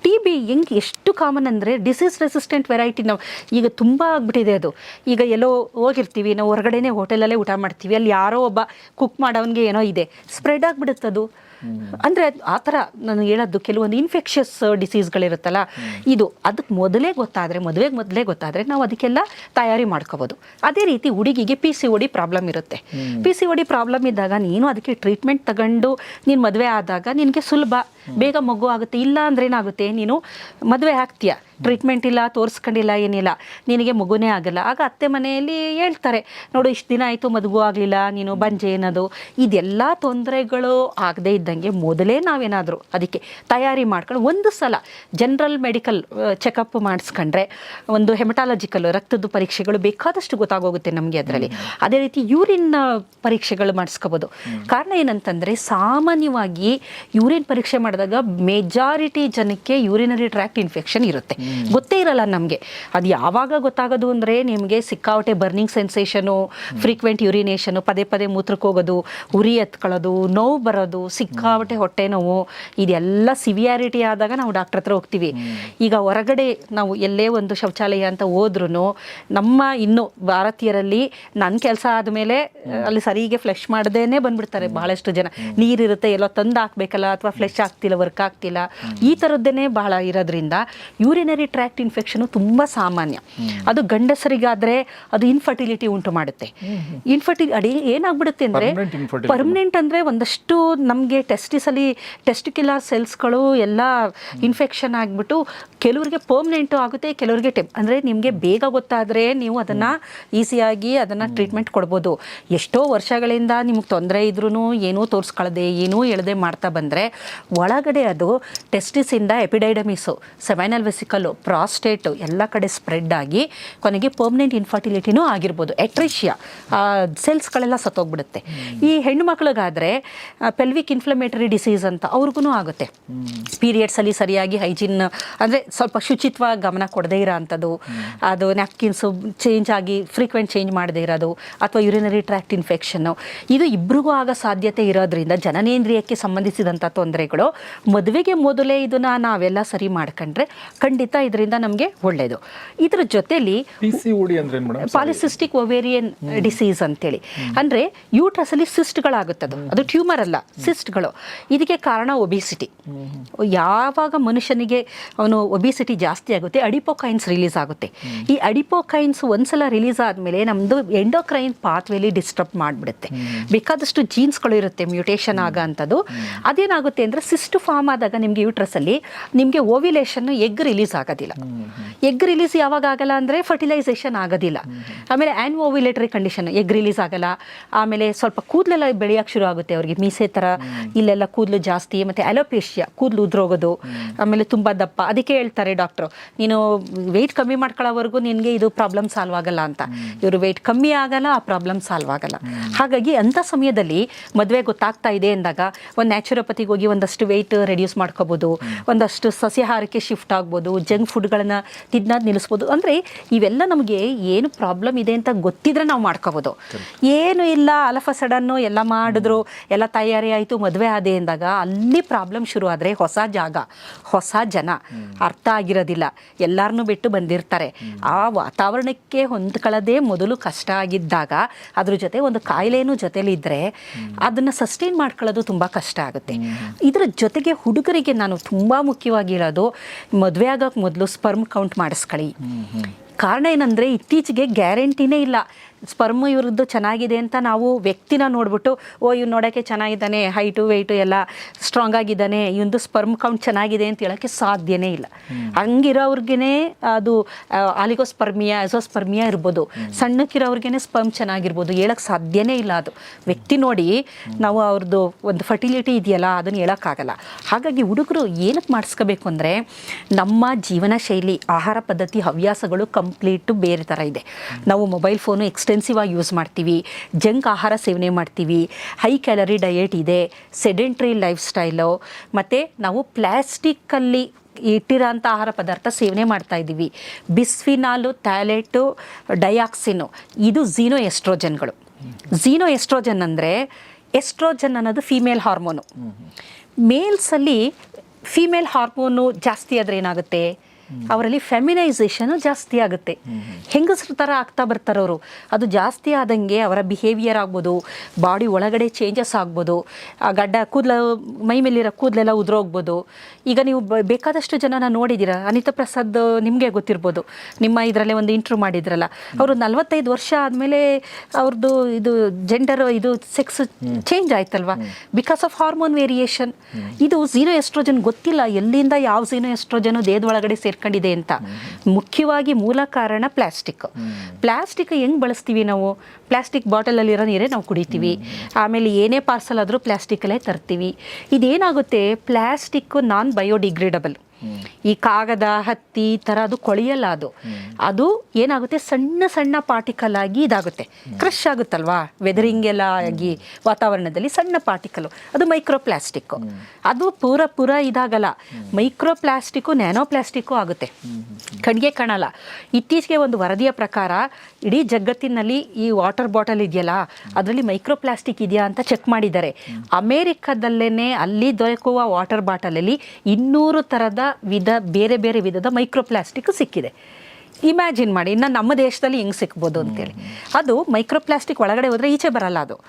ಟಿ ಬಿ ಹೆಂಗೆ ಎಷ್ಟು ಕಾಮನ್ ಅಂದರೆ ಡಿಸೀಸ್ ರೆಸಿಸ್ಟೆಂಟ್ ವೆರೈಟಿ ನಾವು ಈಗ ತುಂಬ ಆಗ್ಬಿಟ್ಟಿದೆ ಅದು. ಈಗ ಎಲ್ಲೋ ಹೋಗಿರ್ತೀವಿ ನಾವು ಹೊರಗಡೆನೇ ಹೋಟೆಲಲ್ಲೇ ಊಟ ಮಾಡ್ತೀವಿ. ಅಲ್ಲಿ ಯಾರೋ ಒಬ್ಬ ಕುಕ್ ಮಾಡೋನ್ಗೆ ಏನೋ ಇದೆ. ಸ್ಪ್ರೆಡ್ ಆಗಿಬಿಡುತ್ತದು. ಅಂದರೆ ಆ ಥರ ನಾನು ಹೇಳೋದು ಕೆಲವೊಂದು ಇನ್ಫೆಕ್ಷಸ್ ಡಿಸೀಸ್ಗಳಿರುತ್ತಲ್ಲ ಇದು ಅದಕ್ಕೆ ಮೊದಲೇ ಗೊತ್ತಾದರೆ, ಮದುವೆಗೆ ಮೊದಲೇ ಗೊತ್ತಾದರೆ ನಾವು ಅದಕ್ಕೆಲ್ಲ ತಯಾರಿ ಮಾಡ್ಕೋಬೋದು. ಅದೇ ರೀತಿ ಹುಡುಗಿಗೆ P C O D problem ಇರುತ್ತೆ. P C O D problem ಇದ್ದಾಗ ನೀನು ಅದಕ್ಕೆ ಟ್ರೀಟ್ಮೆಂಟ್ ತಗೊಂಡು ನೀನು ಮದುವೆ ಆದಾಗ ನಿನಗೆ ಸುಲಭ. ಬೇಗ ಮಗು ಆಗುತ್ತೆ, ಇಲ್ಲ ಅಂದ್ರೆ ಏನಾಗುತ್ತೆ, ನೀನು ಮದುವೆ ಆಗ್ತೀಯ. ಟ್ರೀಟ್ಮೆಂಟ್ ಇಲ್ಲ, ತೋರಿಸ್ಕೊಂಡಿಲ್ಲ, ಏನಿಲ್ಲ. ನಿನಗೆ ಮಗುನೇ ಆಗಲ್ಲ. ಆಗ ಅತ್ತೆ ಮನೆಯಲ್ಲಿ ಹೇಳ್ತಾರೆ, ನೋಡು ಇಷ್ಟು ದಿನ ಆಯಿತು ಮದುವೆ ಆಗಲಿಲ್ಲ, ನೀನು ಬಂಜೆ ಏನದು ಇದೆಲ್ಲ ತೊಂದರೆಗಳು ಆಗದೇ ಇದ್ದಂಗೆ ಮೊದಲೇ ನಾವೇನಾದರೂ ಅದಕ್ಕೆ ತಯಾರಿ ಮಾಡ್ಕೊಂಡು ಒಂದು ಸಲ ಜನರಲ್ ಮೆಡಿಕಲ್ ಚೆಕಪ್ ಮಾಡಿಸ್ಕೊಂಡ್ರೆ ಒಂದು ಹೆಮಟಾಲಜಿಕಲ್ ರಕ್ತದ ಪರೀಕ್ಷೆಗಳು ಬೇಕಾದಷ್ಟು ಗೊತ್ತಾಗೋಗುತ್ತೆ ನಮಗೆ ಅದರಲ್ಲಿ. ಅದೇ ರೀತಿ ಯೂರಿನ್ ಪರೀಕ್ಷೆಗಳು ಮಾಡಿಸ್ಕೋಬೋದು. ಕಾರಣ ಏನಂತಂದರೆ ಸಾಮಾನ್ಯವಾಗಿ ಯೂರಿನ್ ಪರೀಕ್ಷೆ ಮಾಡಿದಾಗ ಮೆಜಾರಿಟಿ ಜನಕ್ಕೆ ಯೂರಿನರಿ ಟ್ರ್ಯಾಕ್ಟ್ ಇನ್ಫೆಕ್ಷನ್ ಇರುತ್ತೆ. ಗೊತ್ತೇ ಇರಲ್ಲ ನಮಗೆ. ಅದು ಯಾವಾಗ ಗೊತ್ತಾಗೋದು ಅಂದರೆ ನಿಮಗೆ ಸಿಕ್ಕಾವಟೆ ಬರ್ನಿಂಗ್ ಸೆನ್ಸೇಷನು ಫ್ರೀಕ್ವೆಂಟ್ ಯೂರಿನೇಷನು ಪದೇ ಪದೇ ಮೂತ್ರಕ್ಕೆ ಹೋಗೋದು, ಉರಿ ಎತ್ಕೊಳ್ಳೋದು, ನೋವು ಬರೋದು ಸಿಕ್ಕಾವಟೆ ಹೊಟ್ಟೆ ನೋವು ಇದೆಲ್ಲ ಸಿವಿಯಾರಿಟಿ ಆದಾಗ ನಾವು ಡಾಕ್ಟರ್ ಹತ್ರ ಹೋಗ್ತೀವಿ. ಈಗ ಹೊರಗಡೆ ನಾವು ಎಲ್ಲೇ ಒಂದು ಶೌಚಾಲಯ ಅಂತ ಹೋದ್ರೂ ನಮ್ಮ ಇನ್ನು ಭಾರತೀಯರಲ್ಲಿ ನನ್ನ ಕೆಲಸ ಆದಮೇಲೆ ಅಲ್ಲಿ ಸರಿಗೆ ಫ್ಲೆಶ್ ಮಾಡದೇನೆ ಬಂದ್ಬಿಡ್ತಾರೆ ಬಹಳಷ್ಟು ಜನ. ನೀರಿರುತ್ತೆ ಎಲ್ಲೋ ತಂದು ಹಾಕ್ಬೇಕಲ್ಲ ಅಥವಾ ಫ್ಲೆಶ್ ಆಗ್ತಿಲ್ಲ ವರ್ಕ್ ಆಗ್ತಿಲ್ಲ. ಈ ಥರದ್ದೇ ಬಹಳ ಇರೋದ್ರಿಂದ ಯೂರಿನರಿ ಟ್ರ್ಯಾಕ್ಟ್ ಇನ್ಫೆಕ್ಷನು ತುಂಬ ಸಾಮಾನ್ಯ. ಅದು ಗಂಡಸರಿಗಾದರೆ ಅದು ಇನ್ಫರ್ಟಿಲಿಟಿ ಉಂಟು ಮಾಡುತ್ತೆ. ಇನ್ಫರ್ಟಿ ಅಡಿ ಏನಾಗ್ಬಿಡುತ್ತೆ ಅಂದರೆ. ಪರ್ಮನೆಂಟ್ ಅಂದರೆ ಒಂದಷ್ಟು ನಮಗೆ ಟೆಸ್ಟಿಸಲ್ಲಿ ಟೆಸ್ಟಿಕ್ಯುಲರ್ ಸೆಲ್ಸ್ಗಳು ಎಲ್ಲ ಇನ್ಫೆಕ್ಷನ್ ಆಗಿಬಿಟ್ಟು ಕೆಲವರಿಗೆ ಪರ್ಮನೆಂಟು ಆಗುತ್ತೆ ಕೆಲವರಿಗೆ ಟೆಪ್ ಅಂದರೆ ನಿಮಗೆ ಬೇಗ ಗೊತ್ತಾದರೆ ನೀವು ಅದನ್ನು ಈಸಿಯಾಗಿ ಅದನ್ನು ಟ್ರೀಟ್ಮೆಂಟ್ ಕೊಡ್ಬೋದು. ಎಷ್ಟೋ ವರ್ಷಗಳಿಂದ ನಿಮಗೆ ತೊಂದರೆ ಇದ್ರೂ ಏನೂ ತೋರಿಸ್ಕೊಳ್ಳದೆ ಏನೂ ಎಳದೆ ಮಾಡ್ತಾ ಬಂದರೆ ಒಳಗಡೆ ಅದು ಟೆಸ್ಟಿಸಿಂದ ಎಪಿಡೈಡಮಿಸು ಸೆವೈನಲ್ ವೆಸಿಕಲ್ಲು ಪ್ರಾಸ್ಟೇಟು ಎಲ್ಲ ಕಡೆ ಸ್ಪ್ರೆಡ್ ಆಗಿ ಕೊನೆಗೆ ಪರ್ಮನೆಂಟ್ ಇನ್ಫರ್ಟಿಲಿಟಿನೂ ಆಗಿರ್ಬೋದು. ಎಟ್ರಿಷಿಯಾ ಸೆಲ್ಸ್ಗಳೆಲ್ಲ ಸತ್ತೋಗ್ಬಿಡುತ್ತೆ. ಈ ಹೆಣ್ಣು ಮಕ್ಳಿಗಾದರೆ ಪೆಲ್ವಿಕ್ ಇನ್ಫ್ಲಮೇಟರಿ ಡಿಸೀಸ್ ಅಂತ ಅವ್ರಿಗೂ ಆಗುತ್ತೆ. ಪೀರಿಯಡ್ಸಲ್ಲಿ ಸರಿಯಾಗಿ ಹೈಜಿನ್ ಅಂದರೆ ಸ್ವಲ್ಪ ಶುಚಿತ್ವ ಗಮನ ಕೊಡದೇ ಇರೋ ಅಂಥದ್ದು ಅದು ನ್ಯಾಪ್ಕಿನ್ಸು ಚೇಂಜ್ ಆಗಿ ಫ್ರೀಕ್ವೆಂಟ್ ಚೇಂಜ್ ಮಾಡದೇ ಇರೋದು ಅಥವಾ ಯುರಿನರಿ ಟ್ರ್ಯಾಕ್ಟ್ ಇನ್ಫೆಕ್ಷನ್ನು ಇದು ಇಬ್ರಿಗೂ ಆಗೋ ಸಾಧ್ಯತೆ ಇರೋದ್ರಿಂದ ಜನನೇಂದ್ರಿಯಕ್ಕೆ ಸಂಬಂಧಿಸಿದಂಥ ತೊಂದರೆಗಳು ಮದುವೆಗೆ ಮೊದಲೇ ಇದನ್ನು ನಾವೆಲ್ಲ ಸರಿ ಮಾಡ್ಕೊಂಡ್ರೆ ಖಂಡಿತ ಇದರಿಂದ ನಮಗೆ ಒಳ್ಳೆಯದು ಇದರ ಜೊತೆಲಿ ಪಾಲಿಸಿಸ್ಟಿಕ್ ಒವೇರಿಯನ್ ಡಿಸೀಸ್ ಅಂತೇಳಿ. ಅಂದರೆ ಯೂಟ್ರಸಲ್ಲಿ ಸಿಸ್ಟ್ಗಳಾಗುತ್ತದು ಅದು ಟ್ಯೂಮರ್ ಅಲ್ಲ ಸಿಸ್ಟ್ಗಳು ಇದಕ್ಕೆ ಕಾರಣ ಒಬಿಸಿಟಿ ಯಾವಾಗ ಮನುಷ್ಯನಿಗೆ ಅವನು ಒಬಿಸಿಟಿ ಜಾಸ್ತಿ ಆಗುತ್ತೆ ಅಡಿಪೋಕೈನ್ಸ್ ರಿಲೀಸ್ ಆಗುತ್ತೆ. ಈ ಅಡಿಪೋಕೈನ್ಸ್ ಒಂದ್ಸಲ ರಿಲೀಸ್ ಆದಮೇಲೆ ನಮ್ಮದು ಎಂಡೋಕ್ರೈನ್ ಪಾತ್ವೇಲಿ ಡಿಸ್ಟರ್ಬ್ ಮಾಡಿಬಿಡುತ್ತೆ. ಬೇಕಾದಷ್ಟು ಜೀನ್ಸ್ಗಳು ಇರುತ್ತೆ ಮ್ಯೂಟೇಷನ್ ಆಗ ಅಂಥದ್ದು ಅದೇನಾಗುತ್ತೆ ಅಂದರೆ ಸಿಸ್ಟ್ ಫಾರ್ಮ್ ಆದಾಗ ನಿಮಗೆ ಯೂಟ್ರಸಲ್ಲಿ ನಿಮಗೆ ಓವಿಲೇಷನ್ ಎಗ್ ರಿಲೀಸ್ ಆಗೋದಿಲ್ಲ. ಎಗ್ ರಿಲೀಸ್ ಯಾವಾಗ ಆಗಲ್ಲ ಅಂದರೆ ಫರ್ಟಿಲೈಸೇಷನ್ ಆಗೋದಿಲ್ಲ. ಆಮೇಲೆ anovulatory condition egg release ಆಗಲ್ಲ. ಆಮೇಲೆ ಸ್ವಲ್ಪ ಕೂದಲೆಲ್ಲ ಬೆಳೆಯೋಕ್ಕೆ ಶುರು ಆಗುತ್ತೆ ಅವರಿಗೆ ಮೀಸೆ ಥರ ಇಲ್ಲೆಲ್ಲ ಕೂದಲು ಜಾಸ್ತಿ ಮತ್ತು ಅಲೋಪೇಶಿಯಾ ಕೂದಲು ಉದ್ರೋಗೋದು ಆಮೇಲೆ ತುಂಬ ದಪ್ಪ ಅದಕ್ಕೆ ಹೇಳ್ತಾರೆ ಡಾಕ್ಟ್ರು ನೀನು ವೆಯ್ಟ್ ಕಮ್ಮಿ ಮಾಡ್ಕೊಳ್ಳೋವರೆಗೂ ನಿನಗೆ ಇದು ಪ್ರಾಬ್ಲಮ್ ಸಾಲ್ವ್ ಆಗಲ್ಲ ಅಂತ. ಇವರು ವೆಯ್ಟ್ ಕಮ್ಮಿ ಆಗಲ್ಲ, ಆ ಪ್ರಾಬ್ಲಮ್ ಸಾಲ್ವ್ ಆಗಲ್ಲ. ಹಾಗಾಗಿ ಅಂಥ ಸಮಯದಲ್ಲಿ ಮದುವೆ ಗೊತ್ತಾಗ್ತಾ ಇದೆ ಅಂದಾಗ ಒಂದು ನ್ಯಾಚುರೋಪತಿಗೆ ಹೋಗಿ ಒಂದಷ್ಟು ವೆಯ್ಟ್ ರೆಡ್ಯೂಸ್ ಮಾಡ್ಕೋಬೋದು, ಒಂದಷ್ಟು ಸಸ್ಯಾಹಾರಕ್ಕೆ ಶಿಫ್ಟ್ ಆಗ್ಬೋದು ಜಂಕ್ ಫುಡ್ಗಳನ್ನ ತಿನ್ನೋದು ನಿಲ್ಲಿಸ್ಬೋದು. ಅಂದರೆ ಇವೆಲ್ಲ ನಮಗೆ ಏನು ಪ್ರಾಬ್ಲಮ್ ಇದೆ ಅಂತ ಗೊತ್ತಿದ್ರೆ ನಾವು ಮಾಡ್ಕೋಬೋದು. ಏನು ಇಲ್ಲ ಅಲಫ ಸಡನ್ನು ಎಲ್ಲ ಮಾಡಿದ್ರು, ಎಲ್ಲ ತಯಾರಿ ಆಯಿತು, ಮದುವೆ ಆದೆ ಅಂದಾಗ ಅಲ್ಲಿ ಪ್ರಾಬ್ಲಮ್ ಶುರು ಆದರೆ ಹೊಸ ಜಾಗ, ಹೊಸ ಜನ. ಅರ್ಥ ಆಗಿರೋದಿಲ್ಲ. ಎಲ್ಲರನ್ನೂ ಬಿಟ್ಟು ಬಂದಿರ್ತಾರೆ. ಆ ವಾತಾವರಣಕ್ಕೆ ಹೊಂದ್ಕೊಳ್ಳೋದೇ ಮೊದಲು ಕಷ್ಟ ಆಗಿದ್ದಾಗ ಅದ್ರ ಜೊತೆ ಒಂದು ಕಾಯಿಲೆನೂ ಜೊತೆಲಿದ್ದರೆ ಅದನ್ನು ಸಸ್ಟೈನ್ ಮಾಡ್ಕೊಳ್ಳೋದು ತುಂಬ ಕಷ್ಟ ಆಗುತ್ತೆ. ಇದರ ಜೊತೆಗೆ ಹುಡುಗರಿಗೆ ನಾನು ತುಂಬ ಮುಖ್ಯವಾಗಿ ಹೇಳೋದು ಮದುವೆ ಆಗೋಕ್ಕೆ ಮೊದಲು ಸ್ಪರ್ಮ್ ಕೌಂಟ್ ಮಾಡಿಸ್ಕೊಳ್ಳಿ ಕಾರಣ ಏನಂದರೆ ಇತ್ತೀಚೆಗೆ ಗ್ಯಾರಂಟಿನೇ ಇಲ್ಲ. ಸ್ಪರ್ಮ್ ಇವ್ರದ್ದು ಚೆನ್ನಾಗಿದೆ ಅಂತ ನಾವು ವ್ಯಕ್ತಿನ ನೋಡ್ಬಿಟ್ಟು ಓ ಇವ್ನು ನೋಡೋಕ್ಕೆ ಚೆನ್ನಾಗಿದ್ದಾನೆ ಹೈಟು ವೆಯ್ಟು ಎಲ್ಲ ಸ್ಟ್ರಾಂಗ್ ಆಗಿದ್ದಾನೆ ಇವಂದು ಸ್ಪರ್ಮ್ ಕೌಂಟ್ ಚೆನ್ನಾಗಿದೆ ಅಂತ ಹೇಳೋಕ್ಕೆ ಸಾಧ್ಯನೇ ಇಲ್ಲ. ಹಂಗಿರೋರ್ಗೆ ಅದು ಆಲಿಗೋಸ್ಪರ್ಮಿಯಾ ಎಸೋಸ್ಪರ್ಮಿಯಾ ಇರ್ಬೋದು. ಸಣ್ಣಕ್ಕಿರೋರ್ಗೆ ಸ್ಪರ್ಮ್ ಚೆನ್ನಾಗಿರ್ಬೋದು. ಹೇಳಕ್ಕೆ ಸಾಧ್ಯನೇ ಇಲ್ಲ ಅದು. ವ್ಯಕ್ತಿ ನೋಡಿ ನಾವು ಅವ್ರದ್ದು ಒಂದು ಫರ್ಟಿಲಿಟಿ ಇದೆಯಲ್ಲ ಅದನ್ನು ಹೇಳೋಕ್ಕಾಗಲ್ಲ. ಹಾಗಾಗಿ ಹುಡುಗರು ಏನಕ್ಕೆ ಮಾಡಿಸ್ಕೋಬೇಕು ಅಂದರೆ ನಮ್ಮ ಜೀವನ ಶೈಲಿ ಆಹಾರ ಪದ್ಧತಿ ಹವ್ಯಾಸಗಳು ಕಂಪ್ಲೀಟು ಬೇರೆ ಥರ ಇದೆ. ನಾವು ಮೊಬೈಲ್ ಫೋನು ಎಕ್ಸ್ಟೆನ್ಸಿವ್ ಆಗಿ ಯೂಸ್ ಮಾಡ್ತೀವಿ. ಜಂಕ್ ಆಹಾರ ಸೇವನೆ ಮಾಡ್ತೀವಿ. ಹೈ ಕ್ಯಾಲರಿ ಡಯೆಟ್ ಇದೆ. ಸೆಡೆಂಟ್ರಿ ಲೈಫ್ ಸ್ಟೈಲು ಮತ್ತು ನಾವು ಪ್ಲ್ಯಾಸ್ಟಿಕ್ಕಲ್ಲಿ ಇಟ್ಟಿರೋಂಥ ಆಹಾರ ಪದಾರ್ಥ ಸೇವನೆ ಮಾಡ್ತಾ ಇದ್ದೀವಿ. Bisphenol phthalate dioxin. ಇದು ಝೀನೋ ಎಸ್ಟ್ರೋಜನ್ಗಳು. ಝೀನೋ ಎಸ್ಟ್ರೋಜನ್ ಅಂದರೆ ಎಸ್ಟ್ರೋಜನ್ ಅನ್ನೋದು ಫೀಮೇಲ್ ಹಾರ್ಮೋನು ಮೇಲ್ಸಲ್ಲಿ ಫೀಮೇಲ್ ಹಾರ್ಮೋನು ಜಾಸ್ತಿ ಆದರೆ ಏನಾಗುತ್ತೆ? ಅವರಲ್ಲಿ ಫೆಮಿನೈಸೇಷನ್ ಜಾಸ್ತಿ ಆಗುತ್ತೆ. ಹೆಂಗಸರು ಥರ ಆಗ್ತಾ ಬರ್ತಾರೆ ಅವರು. ಅದು ಜಾಸ್ತಿ ಆದಂಗೆ ಅವರ ಬಿಹೇವಿಯರ್ ಆಗ್ಬೋದು ಬಾಡಿ ಒಳಗಡೆ ಚೇಂಜಸ್ ಆಗ್ಬೋದು ಆ ಗಡ್ಡ ಕೂದಲ ಮೈ ಮೇಲಿರೋ ಕೂದಲೆಲ್ಲ ಉದುರೋಗ್ಬೋದು. ಈಗ ನೀವು ಬೇಕಾದಷ್ಟು ಜನನ ನೋಡಿದ್ದೀರಾ ಅನಿತಾ ಪ್ರಸಾದ್ ನಿಮಗೆ ಗೊತ್ತಿರ್ಬೋದು. ನಿಮ್ಮ ಇದರಲ್ಲೇ ಒಂದು ಇಂಟ್ರೂ ಮಾಡಿದ್ರಲ್ಲ. ಅವರು ನಲವತ್ತೈದು ವರ್ಷ ಆದಮೇಲೆ ಅವ್ರದ್ದು ಇದು ಜೆಂಡರ್ ಇದು ಸೆಕ್ಸ್ ಚೇಂಜ್ ಆಯ್ತಲ್ವಾ? ಬಿಕಾಸ್ ಆಫ್ ಹಾರ್ಮೋನ್ ವೇರಿಯೇಷನ್ ಇದು ಝೀರೋ ಎಸ್ಟ್ರೋಜನ್ ಗೊತ್ತಿಲ್ಲ. ಎಲ್ಲಿಂದ ಯಾವ ಝೀನೋ ಎಸ್ಟ್ರೋಜನ್ ದೇಹದ ಒಳಗಡೆ ಸೇರ್ಕೊಂಡಿದೆ ಅಂತ. ಮುಖ್ಯವಾಗಿ ಮೂಲ ಕಾರಣ ಪ್ಲಾಸ್ಟಿಕ್. ಪ್ಲಾಸ್ಟಿಕ್ ಹೆಂಗೆ ಬಳಸ್ತೀವಿ ನಾವು? ಪ್ಲಾಸ್ಟಿಕ್ ಬಾಟಲಲ್ಲಿರೋ ನೀರೇ ನಾವು ಕುಡಿತೀವಿ. ಆಮೇಲೆ ಏನೇ ಪಾರ್ಸಲ್ ಆದರೂ ಪ್ಲಾಸ್ಟಿಕಲ್ಲೇ ತರ್ತೀವಿ. ಇದೇನಾಗುತ್ತೆ? Plastic non biodegradable. ಈ ಕಾಗದ, ಹತ್ತಿ ಈ ಥರ ಅದು ಕೊಳೆಯಲ್ಲ ಅದು. ಅದು ಏನಾಗುತ್ತೆ? ಸಣ್ಣ ಸಣ್ಣ ಪಾರ್ಟಿಕಲ್ ಆಗಿ ಇದಾಗುತ್ತೆ. ಕ್ರಶ್ ಆಗುತ್ತಲ್ವಾ? ವೆದರಿಂಗ್ ಎಲ್ಲ ಆಗಿ ವಾತಾವರಣದಲ್ಲಿ ಸಣ್ಣ ಪಾರ್ಟಿಕಲ್ ಅದು ಮೈಕ್ರೋ ಪ್ಲಾಸ್ಟಿಕ್ ಅದು ಪೂರ ಪೂರ ಇದಾಗಲ್ಲ. ಮೈಕ್ರೋ ಪ್ಲಾಸ್ಟಿಕ್ಕು ನ್ಯಾನೋ ಪ್ಲಾಸ್ಟಿಕ್ಕು ಆಗುತ್ತೆ. ಕಣ್ಗೆ ಕಾಣಲ್ಲ. ಇತ್ತೀಚೆಗೆ ಒಂದು ವರದಿಯ ಪ್ರಕಾರ ಇಡೀ ಜಗತ್ತಿನಲ್ಲಿ ಈ ವಾಟರ್ ಬಾಟಲ್ ಇದೆಯಲ್ಲ, ಅದರಲ್ಲಿ ಮೈಕ್ರೋ ಪ್ಲಾಸ್ಟಿಕ್ ಇದೆಯಾ ಅಂತ ಚೆಕ್ ಮಾಡಿದ್ದಾರೆ. ಅಮೇರಿಕಾದಲ್ಲೇ ಅಲ್ಲಿ ದೊರಕುವ ವಾಟರ್ ಬಾಟಲಲ್ಲಿ ಇನ್ನೂರು ಥರದ ವಿಧ ಬೇರೆ ಬೇರೆ ವಿಧದ ಮೈಕ್ರೋಪ್ಲಾಸ್ಟಿಕ್ ಸಿಕ್ಕಿದೆ. ಇಮ್ಯಾಜಿನ್ ಮಾಡಿ ಇನ್ನು ನಮ್ಮ ದೇಶದಲ್ಲಿ ಹೆಂಗೆ ಸಿಕ್ಬೋದು ಅಂತೇಳಿ. ಅದು ಮೈಕ್ರೋಪ್ಲಾಸ್ಟಿಕ್ ಒಳಗಡೆ ಹೋದರೆ ಈಚೆ ಬರಲ್ಲ ಅದು.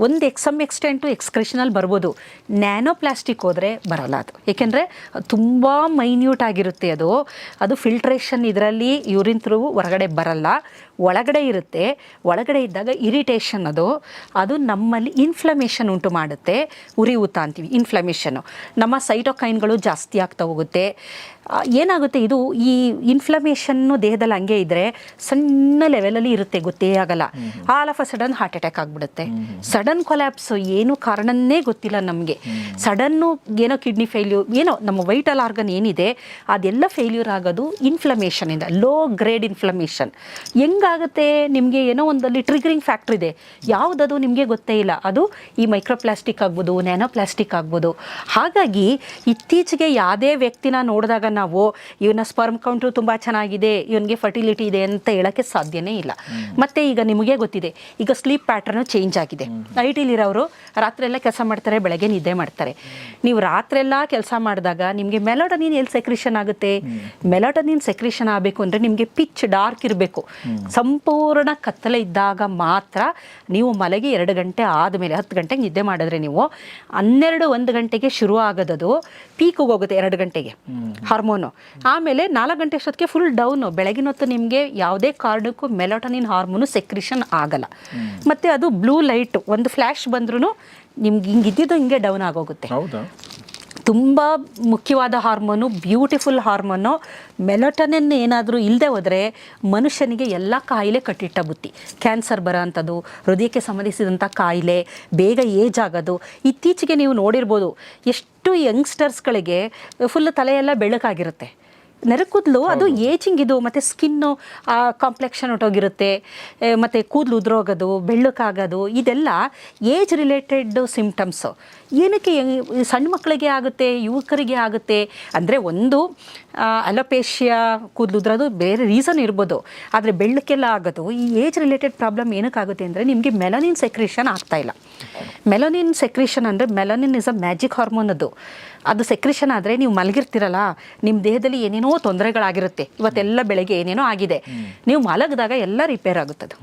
ಒಂದು ಎಕ್ಸಮ್ ಎಕ್ಸ್ಟೆಂಟು ಎಕ್ಸ್ಕ್ರೆಷನಲ್ಲಿ ಬರ್ಬೋದು. ನ್ಯಾನೋ ಪ್ಲಾಸ್ಟಿಕ್ ಹೋದರೆ ಬರಲ್ಲ ಅದು. ಏಕೆಂದರೆ ತುಂಬ ಮೈನ್ಯೂಟ್ ಆಗಿರುತ್ತೆ ಅದು. ಅದು ಫಿಲ್ಟ್ರೇಷನ್ ಇದರಲ್ಲಿ ಯೂರಿನ್ ಥ್ರೂ ಹೊರಗಡೆ ಬರಲ್ಲ. ಒಳಗಡೆ ಇರುತ್ತೆ. ಒಳಗಡೆ ಇದ್ದಾಗ ಇರಿಟೇಷನ್ ಅದು. ಅದು ನಮ್ಮಲ್ಲಿ ಇನ್ಫ್ಲಮೇಷನ್ ಉಂಟು ಮಾಡುತ್ತೆ. ಉರಿಯೂತ ಅಂತೀವಿ. ಇನ್ಫ್ಲಮೇಷನ್ನು ನಮ್ಮ ಸೈಟೋಕೈನ್ಗಳು ಜಾಸ್ತಿ ಆಗ್ತಾ ಹೋಗುತ್ತೆ. ಏನಾಗುತ್ತೆ? ಇದು ಈ ಇನ್ಫ್ಲಮೇಷನ್ನು ದೇಹದಲ್ಲಿ ಹಂಗೆ ಇದ್ದರೆ ಸಣ್ಣ ಲೆವೆಲಲ್ಲಿ ಇರುತ್ತೆ ಗೊತ್ತೇ ಆಗಲ್ಲ. All of a sudden heart attack ಆಗಿಬಿಡುತ್ತೆ. ಸಡನ್ ಕೊಲ್ಯಾಪ್ಸ್ ಏನು ಕಾರಣನೇ ಗೊತ್ತಿಲ್ಲ ನಮಗೆ. ಸಡನ್ನು ಏನೋ ಕಿಡ್ನಿ ಫೇಲ್ಯೂರ್ ಏನೋ ನಮ್ಮ ವೈಟಲ್ ಆರ್ಗನ್ ಏನಿದೆ ಅದೆಲ್ಲ ಫೇಲ್ಯೂರ್ ಆಗೋದು ಇನ್ಫ್ಲಮೇಷನಿಂದ ಲೋ ಗ್ರೇಡ್ ಇನ್ಫ್ಲಮೇಷನ್ ಹೆಂಗಾಗುತ್ತೆ? ನಿಮಗೆ ಏನೋ ಒಂದಲ್ಲಿ ಟ್ರಿಗರಿಂಗ್ ಫ್ಯಾಕ್ಟ್ರ್ ಇದೆ. ಯಾವುದದು ನಿಮಗೆ ಗೊತ್ತೇ ಇಲ್ಲ. ಅದು ಈ ಮೈಕ್ರೋಪ್ಲಾಸ್ಟಿಕ್ ಆಗ್ಬೋದು ನ್ಯಾನೋ ಪ್ಲಾಸ್ಟಿಕ್ ಆಗ್ಬೋದು. ಹಾಗಾಗಿ ಇತ್ತೀಚೆಗೆ ಯಾವುದೇ ವ್ಯಕ್ತಿನ ನೋಡಿದಾಗ ನಾವು ಇವನ ಸ್ಪರ್ಮ್ ಕೌಂಟು ತುಂಬ ಚೆನ್ನಾಗಿದೆ ಇವನಿಗೆ ಫರ್ಟಿಲಿಟಿ ಇದೆ ಅಂತ ಹೇಳೋಕ್ಕೆ ಸಾಧ್ಯನೇ ಇಲ್ಲ. ಮತ್ತೆ ಈಗ ನಿಮಗೆ ಗೊತ್ತಿದೆ ಈಗ ಸ್ಲೀಪ್ ಪ್ಯಾಟರ್ನ್ ಚೇಂಜ್ ಆಗಿದೆ. ಐ ಟಿಲಿರೋರು ರಾತ್ರಿ ಎಲ್ಲ ಕೆಲಸ ಮಾಡ್ತಾರೆ ಬೆಳಗ್ಗೆ ನಿದ್ದೆ ಮಾಡ್ತಾರೆ. ನೀವು ರಾತ್ರೆಲ್ಲ ಕೆಲಸ ಮಾಡಿದಾಗ ನಿಮಗೆ ಮೆಲೋಟನಿನ್ ಎಲ್ಲಿ ಸೆಕ್ರಿಷನ್ ಆಗುತ್ತೆ? ಮೆಲೋಟನಿನ್ ಸೆಕ್ರಿಷನ್ ಆಗಬೇಕು ಅಂದರೆ ನಿಮಗೆ ಪಿಚ್ ಡಾರ್ಕ್ ಇರಬೇಕು. ಸಂಪೂರ್ಣ ಕತ್ತಲೆ ಇದ್ದಾಗ ಮಾತ್ರ ನೀವು ಮಲಗಿ ಎರಡು ಗಂಟೆ ಆದಮೇಲೆ ಹತ್ತು ಗಂಟೆಗೆ ನಿದ್ದೆ ಮಾಡಿದ್ರೆ ನೀವು ಹನ್ನೆರಡು ಒಂದು ಗಂಟೆಗೆ ಶುರು ಆಗೋದದು ಪೀಕಿಗೆ ಹೋಗುತ್ತೆ ಎರಡು ಗಂಟೆಗೆ. ಹಾರ್ಮೋನು ಆಮೇಲೆ ನಾಲ್ಕು ಗಂಟೆ ಅಷ್ಟೊತ್ತಿಗೆ ಫುಲ್ ಡೌನು ಬೆಳಗಿನ ಹೊತ್ತು ನಿಮಗೆ ಯಾವುದೇ ಕಾರಣಕ್ಕೂ ಮೆಲೋಟನಿನ್ ಹಾರ್ಮೋನು ಸೆಕ್ರಿಷನ್ ಆಗಲ್ಲ. ಮತ್ತು ಅದು ಬ್ಲೂ ಲೈಟ್ ಒಂದು ಫ್ಲ್ಯಾಶ್ ಬಂದ್ರೂ ನಿಮ್ಗೆ ಹಿಂಗೆ ಇದ್ದಿದ್ದು ಹಿಂಗೆ ಡೌನ್ ಆಗೋಗುತ್ತೆ. ಹೌದಾ? ತುಂಬ ಮುಖ್ಯವಾದ ಹಾರ್ಮೋನು, ಬ್ಯೂಟಿಫುಲ್ ಹಾರ್ಮೋನು. ಮೆಲೋಟನಿನ್ ಏನಾದರೂ ಇಲ್ಲದೆ ಹೋದರೆ ಮನುಷ್ಯನಿಗೆ ಎಲ್ಲ ಕಾಯಿಲೆ ಕಟ್ಟಿಟ್ಟ ಬುತ್ತಿ. ಕ್ಯಾನ್ಸರ್ ಬರೋ ಅಂಥದ್ದು ಹೃದಯಕ್ಕೆ ಸಂಬಂಧಿಸಿದಂಥ ಕಾಯಿಲೆ, ಬೇಗ ಏಜ್ ಆಗೋದು. ಇತ್ತೀಚೆಗೆ ನೀವು ನೋಡಿರ್ಬೋದು, ಎಷ್ಟು ಯಂಗ್ಸ್ಟರ್ಸ್ಗಳಿಗೆ ಫುಲ್ ತಲೆಯೆಲ್ಲ ಬೆಳಕಾಗಿರುತ್ತೆ. ನೆರಕೂದಲು ಅದು ಏಜಿಂಗ್ ಇದು ಮತ್ತೆ ಸ್ಕಿನ್ನು ಕಾಂಪ್ಲೆಕ್ಷನ್ ಹೊಟ್ಟೋಗಿರುತ್ತೆ ಮತ್ತು ಕೂದಲು ಉದ್ರೋಗೋದು ಬೆಳ್ಳಕ್ಕಾಗೋದು ಇದೆಲ್ಲ ಏಜ್ ರಿಲೇಟೆಡ್ ಸಿಂಪ್ಟಮ್ಸ್. ಏನಕ್ಕೆ ಸಣ್ಣ ಮಕ್ಕಳಿಗೆ ಆಗುತ್ತೆ ಯುವಕರಿಗೆ ಆಗುತ್ತೆ? ಅಂದರೆ ಒಂದು ಅಲೋಪೇಶಿಯಾ ಕೂದಲು ಉದ್ರೋದು ಬೇರೆ ರೀಸನ್ ಇರ್ಬೋದು. ಆದರೆ ಬೆಳ್ಳಕ್ಕೆಲ್ಲ ಆಗೋದು ಈ ಏಜ್ ರಿಲೇಟೆಡ್ ಪ್ರಾಬ್ಲಮ್ ಏನಕ್ಕಾಗುತ್ತೆ ಅಂದರೆ ನಿಮಗೆ ಮೆಲನಿನ್ ಸೆಕ್ರೇಷನ್ ಆಗ್ತಾ ಇಲ್ಲ. ಮೆಲನಿನ್ ಸೆಕ್ರೇಷನ್ ಅಂದರೆ melanin is a magic hormone ಅದು ಅದು ಸೆಕ್ರಿಷನ್ ಆದರೆ ನೀವು ಮಲಗಿರ್ತೀರಲ್ಲ ನಿಮ್ಮ ದೇಹದಲ್ಲಿ ಏನೇನೋ ತೊಂದರೆಗಳಾಗಿರುತ್ತೆ. ಇವತ್ತೆಲ್ಲ ಬೆಳಗ್ಗೆ ಏನೇನೋ ಆಗಿದೆ. ನೀವು ಮಲಗಿದಾಗ ಎಲ್ಲ ರಿಪೇರ್ ಆಗುತ್ತದೆ.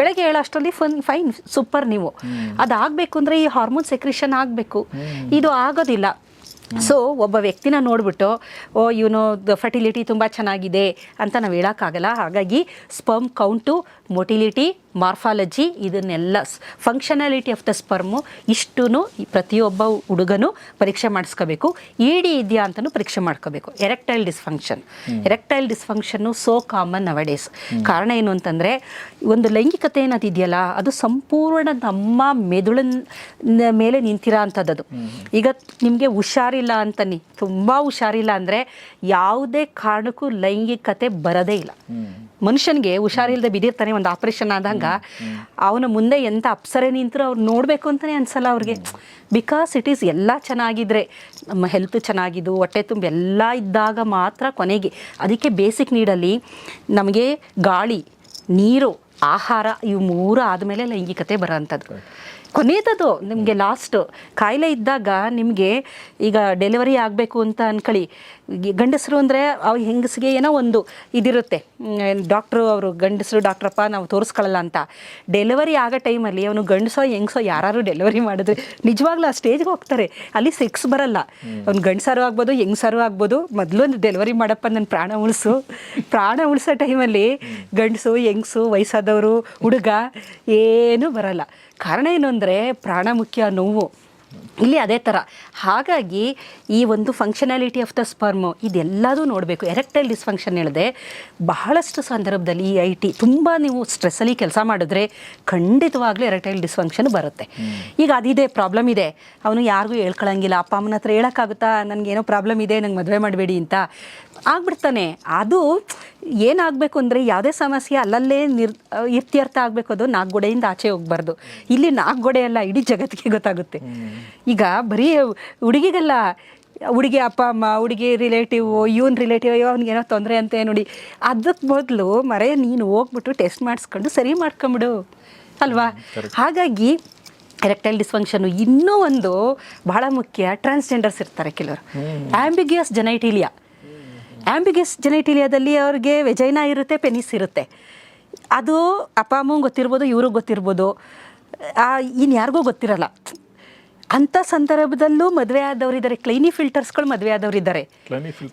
ಬೆಳಗ್ಗೆ ಹೇಳೋ ಅಷ್ಟರಲ್ಲಿ ಫನ್ ಫೈನ್ ಸೂಪರ್ ನೀವು. ಅದಾಗಬೇಕು ಅಂದರೆ ಈ ಹಾರ್ಮೋನ್ ಸೆಕ್ರಿಷನ್ ಆಗಬೇಕು. ಇದು ಆಗೋದಿಲ್ಲ. ಸೊ ಒಬ್ಬ ವ್ಯಕ್ತಿನ ನೋಡ್ಬಿಟ್ಟು ಓ ಇವನು ಫರ್ಟಿಲಿಟಿ ತುಂಬ ಚೆನ್ನಾಗಿದೆ ಅಂತ ನಾವು ಹೇಳೋಕ್ಕಾಗಲ್ಲ. ಹಾಗಾಗಿ ಸ್ಪರ್ಮ್ ಕೌಂಟು ಮೊಟಿಲಿಟಿ ಮಾರ್ಫಾಲಜಿ ಇದನ್ನೆಲ್ಲ ಫಂಕ್ಷನಾಲಿಟಿ ಆಫ್ ದ ಸ್ಪರ್ಮು ಇಷ್ಟೂ ಪ್ರತಿಯೊಬ್ಬ ಹುಡುಗನು ಪರೀಕ್ಷೆ ಮಾಡಿಸ್ಕೋಬೇಕು. ಇಡಿ ಇದೆಯಾ ಅಂತಲೂ ಪರೀಕ್ಷೆ ಮಾಡ್ಕೋಬೇಕು. Erectile dysfunction erectile dysfunction so common ಅವಡೇಸ್ ಕಾರಣ ಏನು ಅಂತಂದರೆ ಒಂದು ಲೈಂಗಿಕತೆ ಏನಾದಿದೆಯಲ್ಲ ಅದು ಸಂಪೂರ್ಣ ನಮ್ಮ ಮೆದುಳಿನ ಮೇಲೆ ನಿಂತಿರೋ ಅಂಥದ್ದು ಈಗ ನಿಮಗೆ ಹುಷಾರಿಲ್ಲ ಅಂತನಿ ತುಂಬ ಹುಷಾರಿಲ್ಲ ಅಂದರೆ ಯಾವುದೇ ಕಾರಣಕ್ಕೂ ಲೈಂಗಿಕತೆ ಬರದೇ ಇಲ್ಲ. ಮನುಷ್ಯನಿಗೆ ಹುಷಾರಿಲ್ಲದೆ ಬಿದ್ದಿರ್ತಾನೆ ಒಂದು ಆಪರೇಷನ್ ಆದಾಗ ಅವನ ಮುಂದೆ ಎಂಥ ಅಪ್ಸರೆ ನಿಂತರೂ ಅವ್ರು ನೋಡಬೇಕು ಅಂತಲೇ ಅನ್ಸಲ್ಲ ಅವ್ರಿಗೆ. ಬಿಕಾಸ್ ಇಟ್ ಈಸ್ ಎಲ್ಲ ಚೆನ್ನಾಗಿದ್ರೆ ನಮ್ಮ ಹೆಲ್ತ್ ಚೆನ್ನಾಗಿದ್ದು ಹೊಟ್ಟೆ ತುಂಬ ಎಲ್ಲ ಇದ್ದಾಗ ಮಾತ್ರ ಕೊನೆಗೆ ಅದಕ್ಕೆ ಬೇಸಿಕ್ ನೀಡಲ್ಲಿ ನಮಗೆ ಗಾಳಿ ನೀರು ಆಹಾರ ಇವು ಮೂರು ಆದಮೇಲೆ ಲೈಂಗಿಕತೆ ಬರೋವಂಥದ್ದು ಕೊನೆಯದದು ನಿಮಗೆ ಲಾಸ್ಟ್ ಕಾಯಿಲೆ ಇದ್ದಾಗ ನಿಮಗೆ ಈಗ ಡೆಲಿವರಿ ಆಗಬೇಕು ಅಂತ ಅನ್ಕೊಳ್ಳಿ ಈ ಗಂಡಸರು ಅಂದರೆ ಅವ್ರ ಹೆಂಗಸಿಗೆ ಏನೋ ಒಂದು ಇದಿರುತ್ತೆ. ಡಾಕ್ಟ್ರು ಅವರು ಗಂಡಸರು ಡಾಕ್ಟ್ರಪ್ಪ ನಾವು ತೋರಿಸ್ಕೊಳ್ಳಲ್ಲ ಅಂತ. ಡೆಲಿವರಿ ಆಗೋ ಟೈಮಲ್ಲಿ ಅವನು ಗಂಡಸೋ ಹೆಂಗಸೋ ಯಾರು ಡೆಲಿವರಿ ಮಾಡಿದ್ರೆ ನಿಜವಾಗ್ಲೂ ಆ ಸ್ಟೇಜ್ಗೆ ಹೋಗ್ತಾರೆ. ಅಲ್ಲಿ ಸೆಕ್ಸ್ ಬರಲ್ಲ. ಅವ್ನು ಗಂಡಸರು ಆಗ್ಬೋದು ಹೆಂಗಸಾರು ಆಗ್ಬೋದು ಮೊದಲೊಂದು ಡೆಲಿವರಿ ಮಾಡಪ್ಪ ನನ್ನ ಪ್ರಾಣ ಉಳಿಸು. ಪ್ರಾಣ ಉಳಿಸೋ ಟೈಮಲ್ಲಿ ಗಂಡಸು ಹೆಂಗಸು ವಯಸ್ಸಾದವರು ಹುಡುಗ ಏನೂ ಬರಲ್ಲ. ಕಾರಣ ಏನು ಅಂದರೆ ಪ್ರಾಣ ಮುಖ್ಯ ನೋವು. ಇಲ್ಲಿ ಅದೇ ಥರ ಹಾಗಾಗಿ ಈ ಒಂದು ಫಂಕ್ಷನಾಲಿಟಿ ಆಫ್ ದ ಸ್ಪರ್ಮ್ ಇದೆಲ್ಲದೂ ನೋಡಬೇಕು. ಎರೆಕ್ಟೈಲ್ ಡಿಸ್ಫಂಕ್ಷನ್ ಹೇಳಿದೆ ಬಹಳಷ್ಟು ಸಂದರ್ಭದಲ್ಲಿ ಈ ಐ ಟಿ ತುಂಬ ನೀವು ಸ್ಟ್ರೆಸ್ಸಲ್ಲಿ ಕೆಲಸ ಮಾಡಿದ್ರೆ ಖಂಡಿತವಾಗಲೂ ಎರೆಕ್ಟೈಲ್ ಡಿಸ್ಫಂಕ್ಷನ್ ಬರುತ್ತೆ. ಈಗ ಅದಿದೆ ಪ್ರಾಬ್ಲಮ್ ಇದೆ. ಅವನು ಯಾರಿಗೂ ಹೇಳ್ಕೊಳ್ಳೋಂಗಿಲ್ಲ ಅಪ್ಪ ಅಮ್ಮನ ಹತ್ರ ಹೇಳೋಕ್ಕಾಗುತ್ತಾ? ನನಗೇನೋ ಪ್ರಾಬ್ಲಮ್ ಇದೆ ನಂಗೆ ಮದುವೆ ಮಾಡಬೇಡಿ ಅಂತ ಆಗ್ಬಿಡ್ತಾನೆ. ಅದು ಏನಾಗಬೇಕು ಅಂದರೆ ಯಾವುದೇ ಸಮಸ್ಯೆ ಅಲ್ಲಲ್ಲೇ ನಿರ್ ಇತ್ಯರ್ಥ ಆಗಬೇಕು ಅದು ನಾಲ್ಕು ಗೋಡೆಯಿಂದ ಆಚೆ ಹೋಗ್ಬಾರ್ದು. ಇಲ್ಲಿ ನಾಲ್ಕು ಗೋಡೆ ಅಲ್ಲ ಇಡೀ ಜಗತ್ತಿಗೆ ಗೊತ್ತಾಗುತ್ತೆ. ಈಗ ಬರೀ ಹುಡುಗಿಗೆಲ್ಲ ಹುಡುಗಿ ಅಪ್ಪ ಅಮ್ಮ ಹುಡುಗಿ ರಿಲೇಟಿವ್ ಇವನ್ ರಿಲೇಟಿವ್ ಅಯ್ಯೋ ಅವ್ನಿಗೇನೋ ತೊಂದರೆ ಅಂತ ನೋಡಿ. ಅದಕ್ಕೆ ಮೊದಲು ಮರೆ ನೀನು ಹೋಗ್ಬಿಟ್ಟು ಟೆಸ್ಟ್ ಮಾಡಿಸ್ಕೊಂಡು ಸರಿ ಮಾಡ್ಕೊಂಬಿಡು. ಅಲ್ವಾ? ಹಾಗಾಗಿ ಎರೆಕ್ಟೈಲ್ ಡಿಸ್ಫಂಕ್ಷನು ಇನ್ನೂ ಒಂದು ಬಹಳ ಮುಖ್ಯ ಟ್ರಾನ್ಸ್ಜೆಂಡರ್ಸ್ ಇರ್ತಾರೆ ಕೆಲವರು. ಆಂಬಿಗಿಯಸ್ ಜನೈಟೀಲಿಯಾ ಆಂಬಿಗಸ್ ಜೆನೆಟಿಲಿಯಾದಲ್ಲಿ ಅವ್ರಿಗೆ ವೆಜೈನಾ ಇರುತ್ತೆ ಪೆನಿಸ್ ಇರುತ್ತೆ. ಅದು ಅಪ್ಪ ಅಮ್ಮಂಗೆ ಗೊತ್ತಿರ್ಬೋದು ಇವ್ರಿಗೆ ಗೊತ್ತಿರ್ಬೋದು. ಇನ್ನು ಯಾರಿಗೂ ಗೊತ್ತಿರಲ್ಲ. ಅಂಥ ಸಂದರ್ಭದಲ್ಲೂ ಮದುವೆ ಆದವರಿದ್ದಾರೆ ಕ್ಲೈನಿ ಫಿಲ್ಟರ್ಸ್ಗಳು ಮದುವೆ ಆದವರಿದ್ದಾರೆ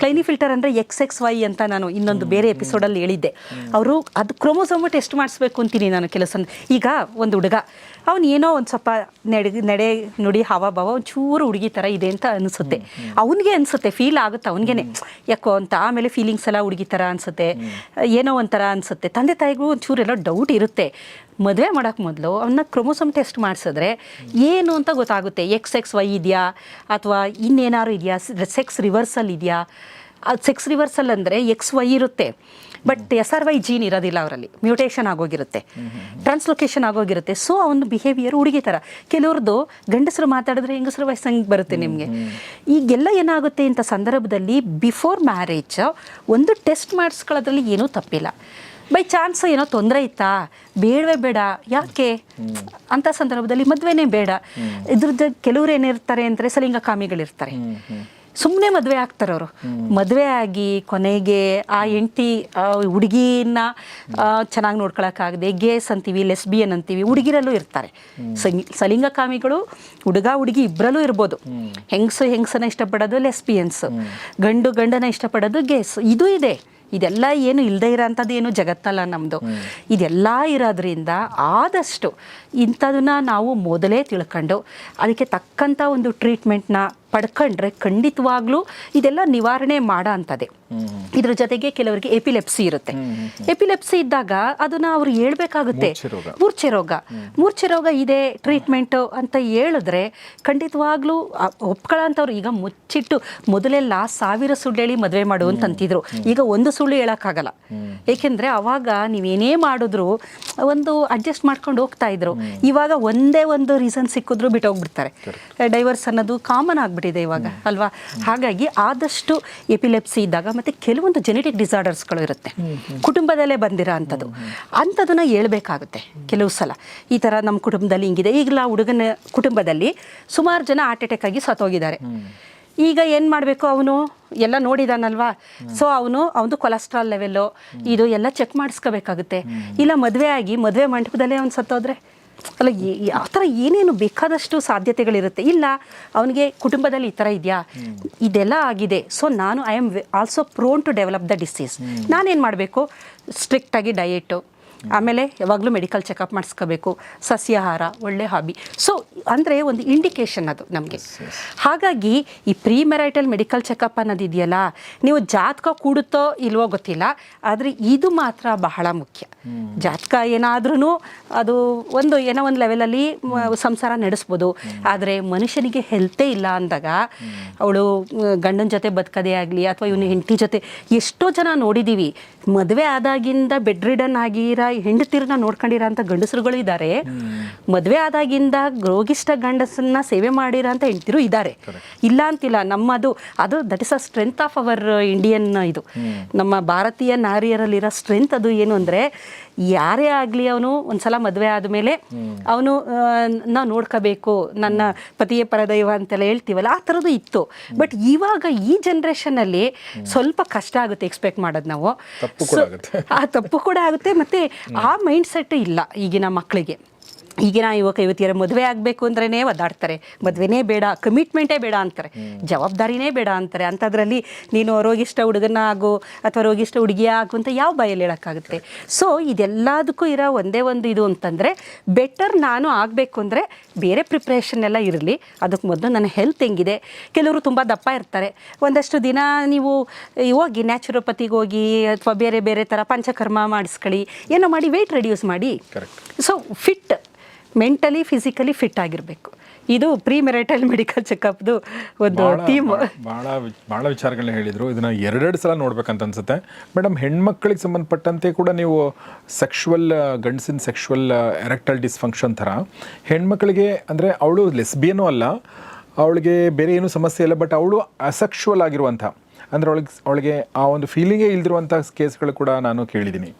ಕ್ಲೈನಿ ಫಿಲ್ಟರ್ ಅಂದರೆ ಎಕ್ಸ್ ಎಕ್ಸ್ ವೈ ಅಂತ ನಾನು ಇನ್ನೊಂದು ಬೇರೆ ಎಪಿಸೋಡಲ್ಲಿ ಹೇಳಿದ್ದೆ. ಅವರು ಅದು ಕ್ರೋಮೋಸೋಮ್ ಟೆಸ್ಟ್ ಮಾಡಿಸ್ಬೇಕು ಅಂತೀನಿ ನಾನು ಕೆಲಸ ಈಗ ಒಂದು ಹುಡುಗ. ಅವನು ಏನೋ ಒಂದು ಸ್ವಲ್ಪ ನಡೆ ನಡೆ ನುಡಿ ಹಾವಭಾವ ಒಂಚೂರು ಹುಡುಗಿ ಥರ ಇದೆ ಅಂತ ಅನಿಸುತ್ತೆ. ಅವನಿಗೆ ಅನಿಸುತ್ತೆ ಫೀಲ್ ಆಗುತ್ತೆ? ಅವನಿಗೆ ಯಾಕೋ ಅಂತ ಆಮೇಲೆ ಫೀಲಿಂಗ್ಸ್ ಎಲ್ಲ ಹುಡುಗಿ ಥರ ಅನಿಸುತ್ತೆ. ಏನೋ ಒಂಥರ ಅನಿಸುತ್ತೆ. ತಂದೆ ತಾಯಿಗೂ ಒಂಚೂರು ಎಲ್ಲ ಡೌಟ್ ಇರುತ್ತೆ. ಮದುವೆ ಮಾಡೋಕ್ಕೆ ಮೊದಲು ಅವನ್ನ ಕ್ರೊಮೋಸಮ್ ಟೆಸ್ಟ್ ಮಾಡಿಸಿದ್ರೆ ಏನು ಅಂತ ಗೊತ್ತಾಗುತ್ತೆ. ಎಕ್ಸ್ ಎಕ್ಸ್ ವೈ ಇದೆಯಾ? ಅಥವಾ ಇನ್ನೇನಾದ್ರು ಇದೆಯಾ? ಸೆಕ್ಸ್ ರಿವರ್ಸಲ್ ಇದೆಯಾ? ಅದು ಸೆಕ್ಸ್ ರಿವರ್ಸಲ್ ಅಂದರೆ ಎಕ್ಸ್ ವೈ ಇರುತ್ತೆ. But S R Y gene ಇರೋದಿಲ್ಲ ಅವರಲ್ಲಿ. ಮ್ಯೂಟೇಷನ್ ಆಗೋಗಿರುತ್ತೆ. ಟ್ರಾನ್ಸ್ಲೊಕೇಶನ್ ಆಗೋಗಿರುತ್ತೆ. ಸೊ ಒಂದು ಬಿಹೇವಿಯರ್ ಹುಡುಗಿ ಥರ ಕೆಲವ್ರದ್ದು ಗಂಡಸರು ಮಾತಾಡಿದ್ರೆ ಹೆಂಗಸರು ವಯಸ್ಸಂಗೆ ಬರುತ್ತೆ ನಿಮಗೆ. ಈಗೆಲ್ಲ ಏನಾಗುತ್ತೆ ಇಂಥ ಸಂದರ್ಭದಲ್ಲಿ ಬಿಫೋರ್ ಮ್ಯಾರೇಜ್ ಒಂದು ಟೆಸ್ಟ್ ಮಾಡಿಸ್ಕೊಳ್ಳೋದ್ರಲ್ಲಿ ಏನೂ ತಪ್ಪಿಲ್ಲ. ಬೈ ಚಾನ್ಸ್ ಏನೋ ತೊಂದರೆ ಇತ್ತಾ? ಬೇಡವೇ ಬೇಡ. ಯಾಕೆ? ಅಂತ ಸಂದರ್ಭದಲ್ಲಿ ಮದುವೆನೇ ಬೇಡ. ಇದ್ರದ್ದು ಕೆಲವ್ರು ಏನಿರ್ತಾರೆ ಅಂದರೆ ಸಲಿಂಗ ಕಾಮಿಗಳಿರ್ತಾರೆ ಸುಮ್ಮನೆ ಮದುವೆ ಆಗ್ತಾರೆ ಅವರು ಮದುವೆ ಆಗಿ ಕೊನೆಗೆ ಆ ಹೆಂಡತಿ ಹುಡುಗಿನ ಚೆನ್ನಾಗಿ ನೋಡ್ಕೊಳಕ್ಕಾಗದೆ ಗೇಸ್ ಅಂತೀವಿ ಲೆಸ್ಬಿಯನ್ ಅಂತೀವಿ ಹುಡುಗಿರಲ್ಲೂ ಇರ್ತಾರೆ. ಸಲಿಂಗಕಾಮಿಗಳು ಸಲಿಂಗ ಕಾಮಿಗಳು ಹುಡುಗ ಹುಡುಗಿ ಇಬ್ಬರಲ್ಲೂ ಇರ್ಬೋದು. ಹೆಂಗಸು ಹೆಂಗಸನ ಇಷ್ಟಪಡೋದು ಲೆಸ್ಬಿಯನ್ಸ್. ಗಂಡು ಗಂಡನ ಇಷ್ಟಪಡೋದು ಗೇಸ್. ಇದು ಇದೆ. ಇದೆಲ್ಲ ಏನು ಇಲ್ಲದೆ ಇರೋಂಥದ್ದು ಏನು ಜಗತ್ತಲ್ಲ ನಮ್ಮದು ಇದೆಲ್ಲ ಇರೋದ್ರಿಂದ ಆದಷ್ಟು ಇಂಥದನ್ನ ನಾವು ಮೊದಲೇ ತಿಳ್ಕೊಂಡು ಅದಕ್ಕೆ ತಕ್ಕಂಥ ಒಂದು ಟ್ರೀಟ್ಮೆಂಟ್ನ ಪಡ್ಕೊಂಡ್ರೆ ಖಂಡಿತವಾಗ್ಲೂ ಇದೆಲ್ಲ ನಿವಾರಣೆ ಮಾಡೋ ಅಂಥದ್ದೇ ಇದ್ರ ಜೊತೆಗೆ ಕೆಲವರಿಗೆ ಎಪಿಲೆಪ್ಸಿ ಇರುತ್ತೆ. ಎಪಿಲೆಪ್ಸಿ ಇದ್ದಾಗ ಅದನ್ನ ಅವ್ರು ಹೇಳ್ಬೇಕಾಗುತ್ತೆ. ಮೂರ್ಛೆ ರೋಗ. ಮೂರ್ಛೆ ರೋಗ. ಇದೆ ಟ್ರೀಟ್ಮೆಂಟ್ ಅಂತ ಹೇಳಿದ್ರೆ ಖಂಡಿತವಾಗ್ಲೂ ಒಪ್ಕೊಳ್ಳೋಂಥವ್ರು ಈಗ ಮುಚ್ಚಿಟ್ಟು ಮೊದಲೆಲ್ಲ ಸಾವಿರ ಸುಳ್ಳು ಹೇಳಿ ಮದುವೆ ಮಾಡು ಅಂತ ಅಂತಿದ್ರು. ಈಗ ಒಂದು ಸುಳ್ಳು ಹೇಳೋಕ್ಕಾಗಲ್ಲ. ಏಕೆಂದ್ರೆ ಅವಾಗ ನೀವೇನೇ ಮಾಡಿದ್ರು ಒಂದು ಅಡ್ಜಸ್ಟ್ ಮಾಡ್ಕೊಂಡು ಹೋಗ್ತಾ ಇದ್ರು. ಇವಾಗ ಒಂದೇ ಒಂದು ರೀಸನ್ ಸಿಕ್ಕಿದ್ರು ಬಿಟ್ಟೋಗ್ಬಿಡ್ತಾರೆ. ಡೈವರ್ಸ್ ಅನ್ನೋದು ಕಾಮನ್ ಆಗ್ಬಿಟ್ಟಿದೆ ಇವಾಗ, ಅಲ್ವಾ? ಹಾಗಾಗಿ ಆದಷ್ಟು ಎಪಿಲೆಪ್ಸಿ ಇದ್ದಾಗ ಮತ್ತೆ ಕೆಲವೊಂದು ಜೆನೆಟಿಕ್ ಡಿಸಾರ್ಡರ್ಸ್ಗಳು ಇರುತ್ತೆ. ಕುಟುಂಬದಲ್ಲೇ ಬಂದಿರೋ ಅಂಥದ್ದು. ಅಂಥದನ್ನ ಹೇಳ್ಬೇಕಾಗುತ್ತೆ ಕೆಲವು ಸಲ. ಈ ಥರ ನಮ್ಮ ಕುಟುಂಬದಲ್ಲಿ ಹಿಂಗಿದೆ. ಈಗಲ ಹುಡುಗನ ಕುಟುಂಬದಲ್ಲಿ ಸುಮಾರು ಜನ ಹಾರ್ಟ್ ಅಟ್ಯಾಕ್ ಆಗಿ ಸತ್ತೋಗಿದ್ದಾರೆ. ಈಗ ಏನು ಮಾಡಬೇಕು ಅವನು? ಎಲ್ಲ ನೋಡಿದಾನಲ್ವಾ? ಸೊ ಅವನು ಅವನು ಕೊಲೆಸ್ಟ್ರಾಲ್ ಲೆವೆಲ್ಲು ಇದು ಎಲ್ಲ ಚೆಕ್ ಮಾಡಿಸ್ಕೋಬೇಕಾಗುತ್ತೆ. ಇಲ್ಲ ಮದುವೆ ಆಗಿ, ಮದುವೆ ಮಂಟಪದಲ್ಲೇ ಅವ್ನು ಸತ್ತೋದ್ರೆ? ಅಲ್ಲ ಆ ಥರ ಏನೇನು ಬೇಕಾದಷ್ಟು ಸಾಧ್ಯತೆಗಳಿರುತ್ತೆ? ಇಲ್ಲ ಅವನಿಗೆ ಕುಟುಂಬದಲ್ಲಿ ಈ ಥರ ಇದೆಯಾ? ಇದೆಲ್ಲ ಆಗಿದೆ. ಸೊ ನಾನು I am also prone to develop the disease ನಾನೇನು ಮಾಡಬೇಕು? ಸ್ಟ್ರಿಕ್ಟಾಗಿ ಡಯೆಟು ಆಮೇಲೆ ಯಾವಾಗಲೂ ಮೆಡಿಕಲ್ ಚೆಕಪ್ ಮಾಡಿಸ್ಕೋಬೇಕು. ಸಸ್ಯಾಹಾರ ಒಳ್ಳೆ ಹಾಬಿ ಸೊ ಅಂದರೆ ಒಂದು ಇಂಡಿಕೇಶನ್ ಅದು ನಮಗೆ. ಹಾಗಾಗಿ ಈ ಪ್ರೀ ಮೆರೈಟಲ್ ಮೆಡಿಕಲ್ ಚೆಕಪ್ ಅನ್ನೋದಿದೆಯಲ್ಲ ನೀವು ಜಾತಕ ಕೂಡುತ್ತೋ ಇಲ್ವೋ ಗೊತ್ತಿಲ್ಲ ಆದರೆ ಇದು ಮಾತ್ರ ಬಹಳ ಮುಖ್ಯ. ಜಾತಕ ಏನಾದ್ರೂ ಅದು ಒಂದು ಏನೋ ಒಂದು ಲೆವೆಲಲ್ಲಿ ಸಂಸಾರ ನಡೆಸ್ಬೋದು. ಆದರೆ ಮನುಷ್ಯನಿಗೆ ಹೆಲ್ತೇ ಇಲ್ಲ ಅಂದಾಗ ಅವಳು ಗಂಡನ ಜೊತೆ ಬದುಕದೇ ಆಗಲಿ ಅಥವಾ ಇವನು ಹೆಂಡತಿ ಜೊತೆ ಎಷ್ಟೋ ಜನ ನೋಡಿದ್ದೀವಿ ಮದುವೆ ಆದಾಗಿಂದ ಬೆಡ್ ರಿಡನ್ ಆಗಿರ ಹೆಂಡತಿರನ್ನ ನೋಡ್ಕೊಂಡಿರೋ ಅಂಥ ಗಂಡಸರುಗಳು ಇದ್ದಾರೆ ಮದುವೆ ಆದಾಗಿಂದ ರೋಗಿಷ್ಠ ಗಂಡಸನ್ನ ಸೇವೆ ಮಾಡಿರೋ ಅಂತ ಹೆಂಡತಿರು ಇದ್ದಾರೆ ಇಲ್ಲ ಅಂತಿಲ್ಲ ನಮ್ಮದು ಅದು that is a strength of our Indian ಇದು. ನಮ್ಮ ಭಾರತೀಯ ನಾರಿಯರಲ್ಲಿರೋ ಸ್ಟ್ರೆಂತ್ ಅದು ಏನು ಅಂದರೆ ಯಾರೇ ಆಗಲಿ ಅವನು ಒಂದ್ಸಲ ಮದುವೆ ಆದಮೇಲೆ ಅವನು ನಾವು ನೋಡ್ಕೋಬೇಕು ನನ್ನ ಪತಿಯೇ ಪರದೈವ ಅಂತೆಲ್ಲ ಹೇಳ್ತೀವಲ್ಲ ಆ ಥರದ್ದು ಇತ್ತು. ಬಟ್ ಇವಾಗ ಈ ಜನ್ರೇಷನಲ್ಲಿ ಸ್ವಲ್ಪ ಕಷ್ಟ ಆಗುತ್ತೆ ಎಕ್ಸ್ಪೆಕ್ಟ್ ಮಾಡೋದು ನಾವು. ಆ ತಪ್ಪು ಕೂಡ ಆಗುತ್ತೆ ಮತ್ತೆ ಆ ಮೈಂಡ್ ಸೆಟ್ ಇಲ್ಲ ಈಗಿನ ಮಕ್ಕಳಿಗೆ ಈಗಿನ ಯುವಕ ಯುವತಿಯರ ಮದುವೆ ಆಗಬೇಕು ಅಂದ್ರೇ ಒದ್ದಾಡ್ತಾರೆ. ಮದುವೆನೇ ಬೇಡ ಕಮಿಟ್ಮೆಂಟೇ ಬೇಡ ಅಂತಾರೆ. ಜವಾಬ್ದಾರಿನೇ ಬೇಡ ಅಂತಾರೆ. ಅಂಥದ್ರಲ್ಲಿ ನೀನು ರೋಗಿಷ್ಟ ಹುಡುಗನ ಆಗು ಅಥವಾ ರೋಗಿಷ್ಟ ಹುಡುಗಿಯ ಆಗು ಅಂತ ಯಾವ ಬಾಯಲ್ಲಿ ಹೇಳೋಕ್ಕಾಗುತ್ತೆ? ಸೊ ಇದೆಲ್ಲದಕ್ಕೂ ಇರೋ ಒಂದೇ ಒಂದು ಇದು ಅಂತಂದರೆ ಬೆಟರ್ ನಾನು ಆಗಬೇಕು ಅಂದರೆ ಬೇರೆ ಪ್ರಿಪ್ರೇಷನ್ ಎಲ್ಲ ಇರಲಿ. ಅದಕ್ಕೆ ಮೊದಲು ನನ್ನ ಹೆಲ್ತ್ ಹೆಂಗಿದೆ. ಕೆಲವರು ತುಂಬ ದಪ್ಪ ಇರ್ತಾರೆ. ಒಂದಷ್ಟು ದಿನ ನೀವು ಹೋಗಿ ನ್ಯಾಚುರೋಪತಿಗೆ ಹೋಗಿ ಅಥವಾ ಬೇರೆ ಬೇರೆ ಥರ ಪಂಚಕರ್ಮ ಮಾಡಿಸ್ಕೊಳ್ಳಿ. ಏನೋ ಮಾಡಿ ವೆಯ್ಟ್ ರೆಡ್ಯೂಸ್ ಮಾಡಿ. So fit mentally physically fit ಆಗಿರಬೇಕು. ಇದು ಪ್ರೀ ಮೆರೈಟಲ್ ಮೆಡಿಕಲ್ ಚೆಕಪ್ದು ಒಂದು ಭಾಳ ಥೀಮ್ ಭಾಳ ಭಾಳ ವಿಚಾರಗಳನ್ನ ಹೇಳಿದರು. ಇದನ್ನು ಎರಡೆರಡು ಸಲ ನೋಡ್ಬೇಕಂತ ಅನ್ಸುತ್ತೆ. ಮೇಡಮ್ ಹೆಣ್ಮಕ್ಳಿಗೆ ಸಂಬಂಧಪಟ್ಟಂತೆ ಕೂಡ ನೀವು ಸೆಕ್ಷುವಲ್ ಗಂಡಸಿನ ಸೆಕ್ಷುವಲ್ ಎರೆಕ್ಟಲ್ ಡಿಸ್ಫಂಕ್ಷನ್ ಥರ ಹೆಣ್ಮಕ್ಳಿಗೆ ಅಂದರೆ ಅವಳು ಲೆಸ್ಬಿಯನೂ ಅಲ್ಲ ಅವಳಿಗೆ ಬೇರೆ ಏನೂ ಸಮಸ್ಯೆ ಇಲ್ಲ ಬಟ್ ಅವಳು ಅಸೆಕ್ಷುವಲ್ ಆಗಿರುವಂಥ ಅಂದರೆ ಅವಳಿಗೆ ಅವಳಿಗೆ ಆ ಒಂದು ಫೀಲಿಂಗೇ ಇಲ್ದಿರುವಂಥ ಕೇಸ್ಗಳು ಕೂಡ ನಾನು ಕೇಳಿದ್ದೀನಿ.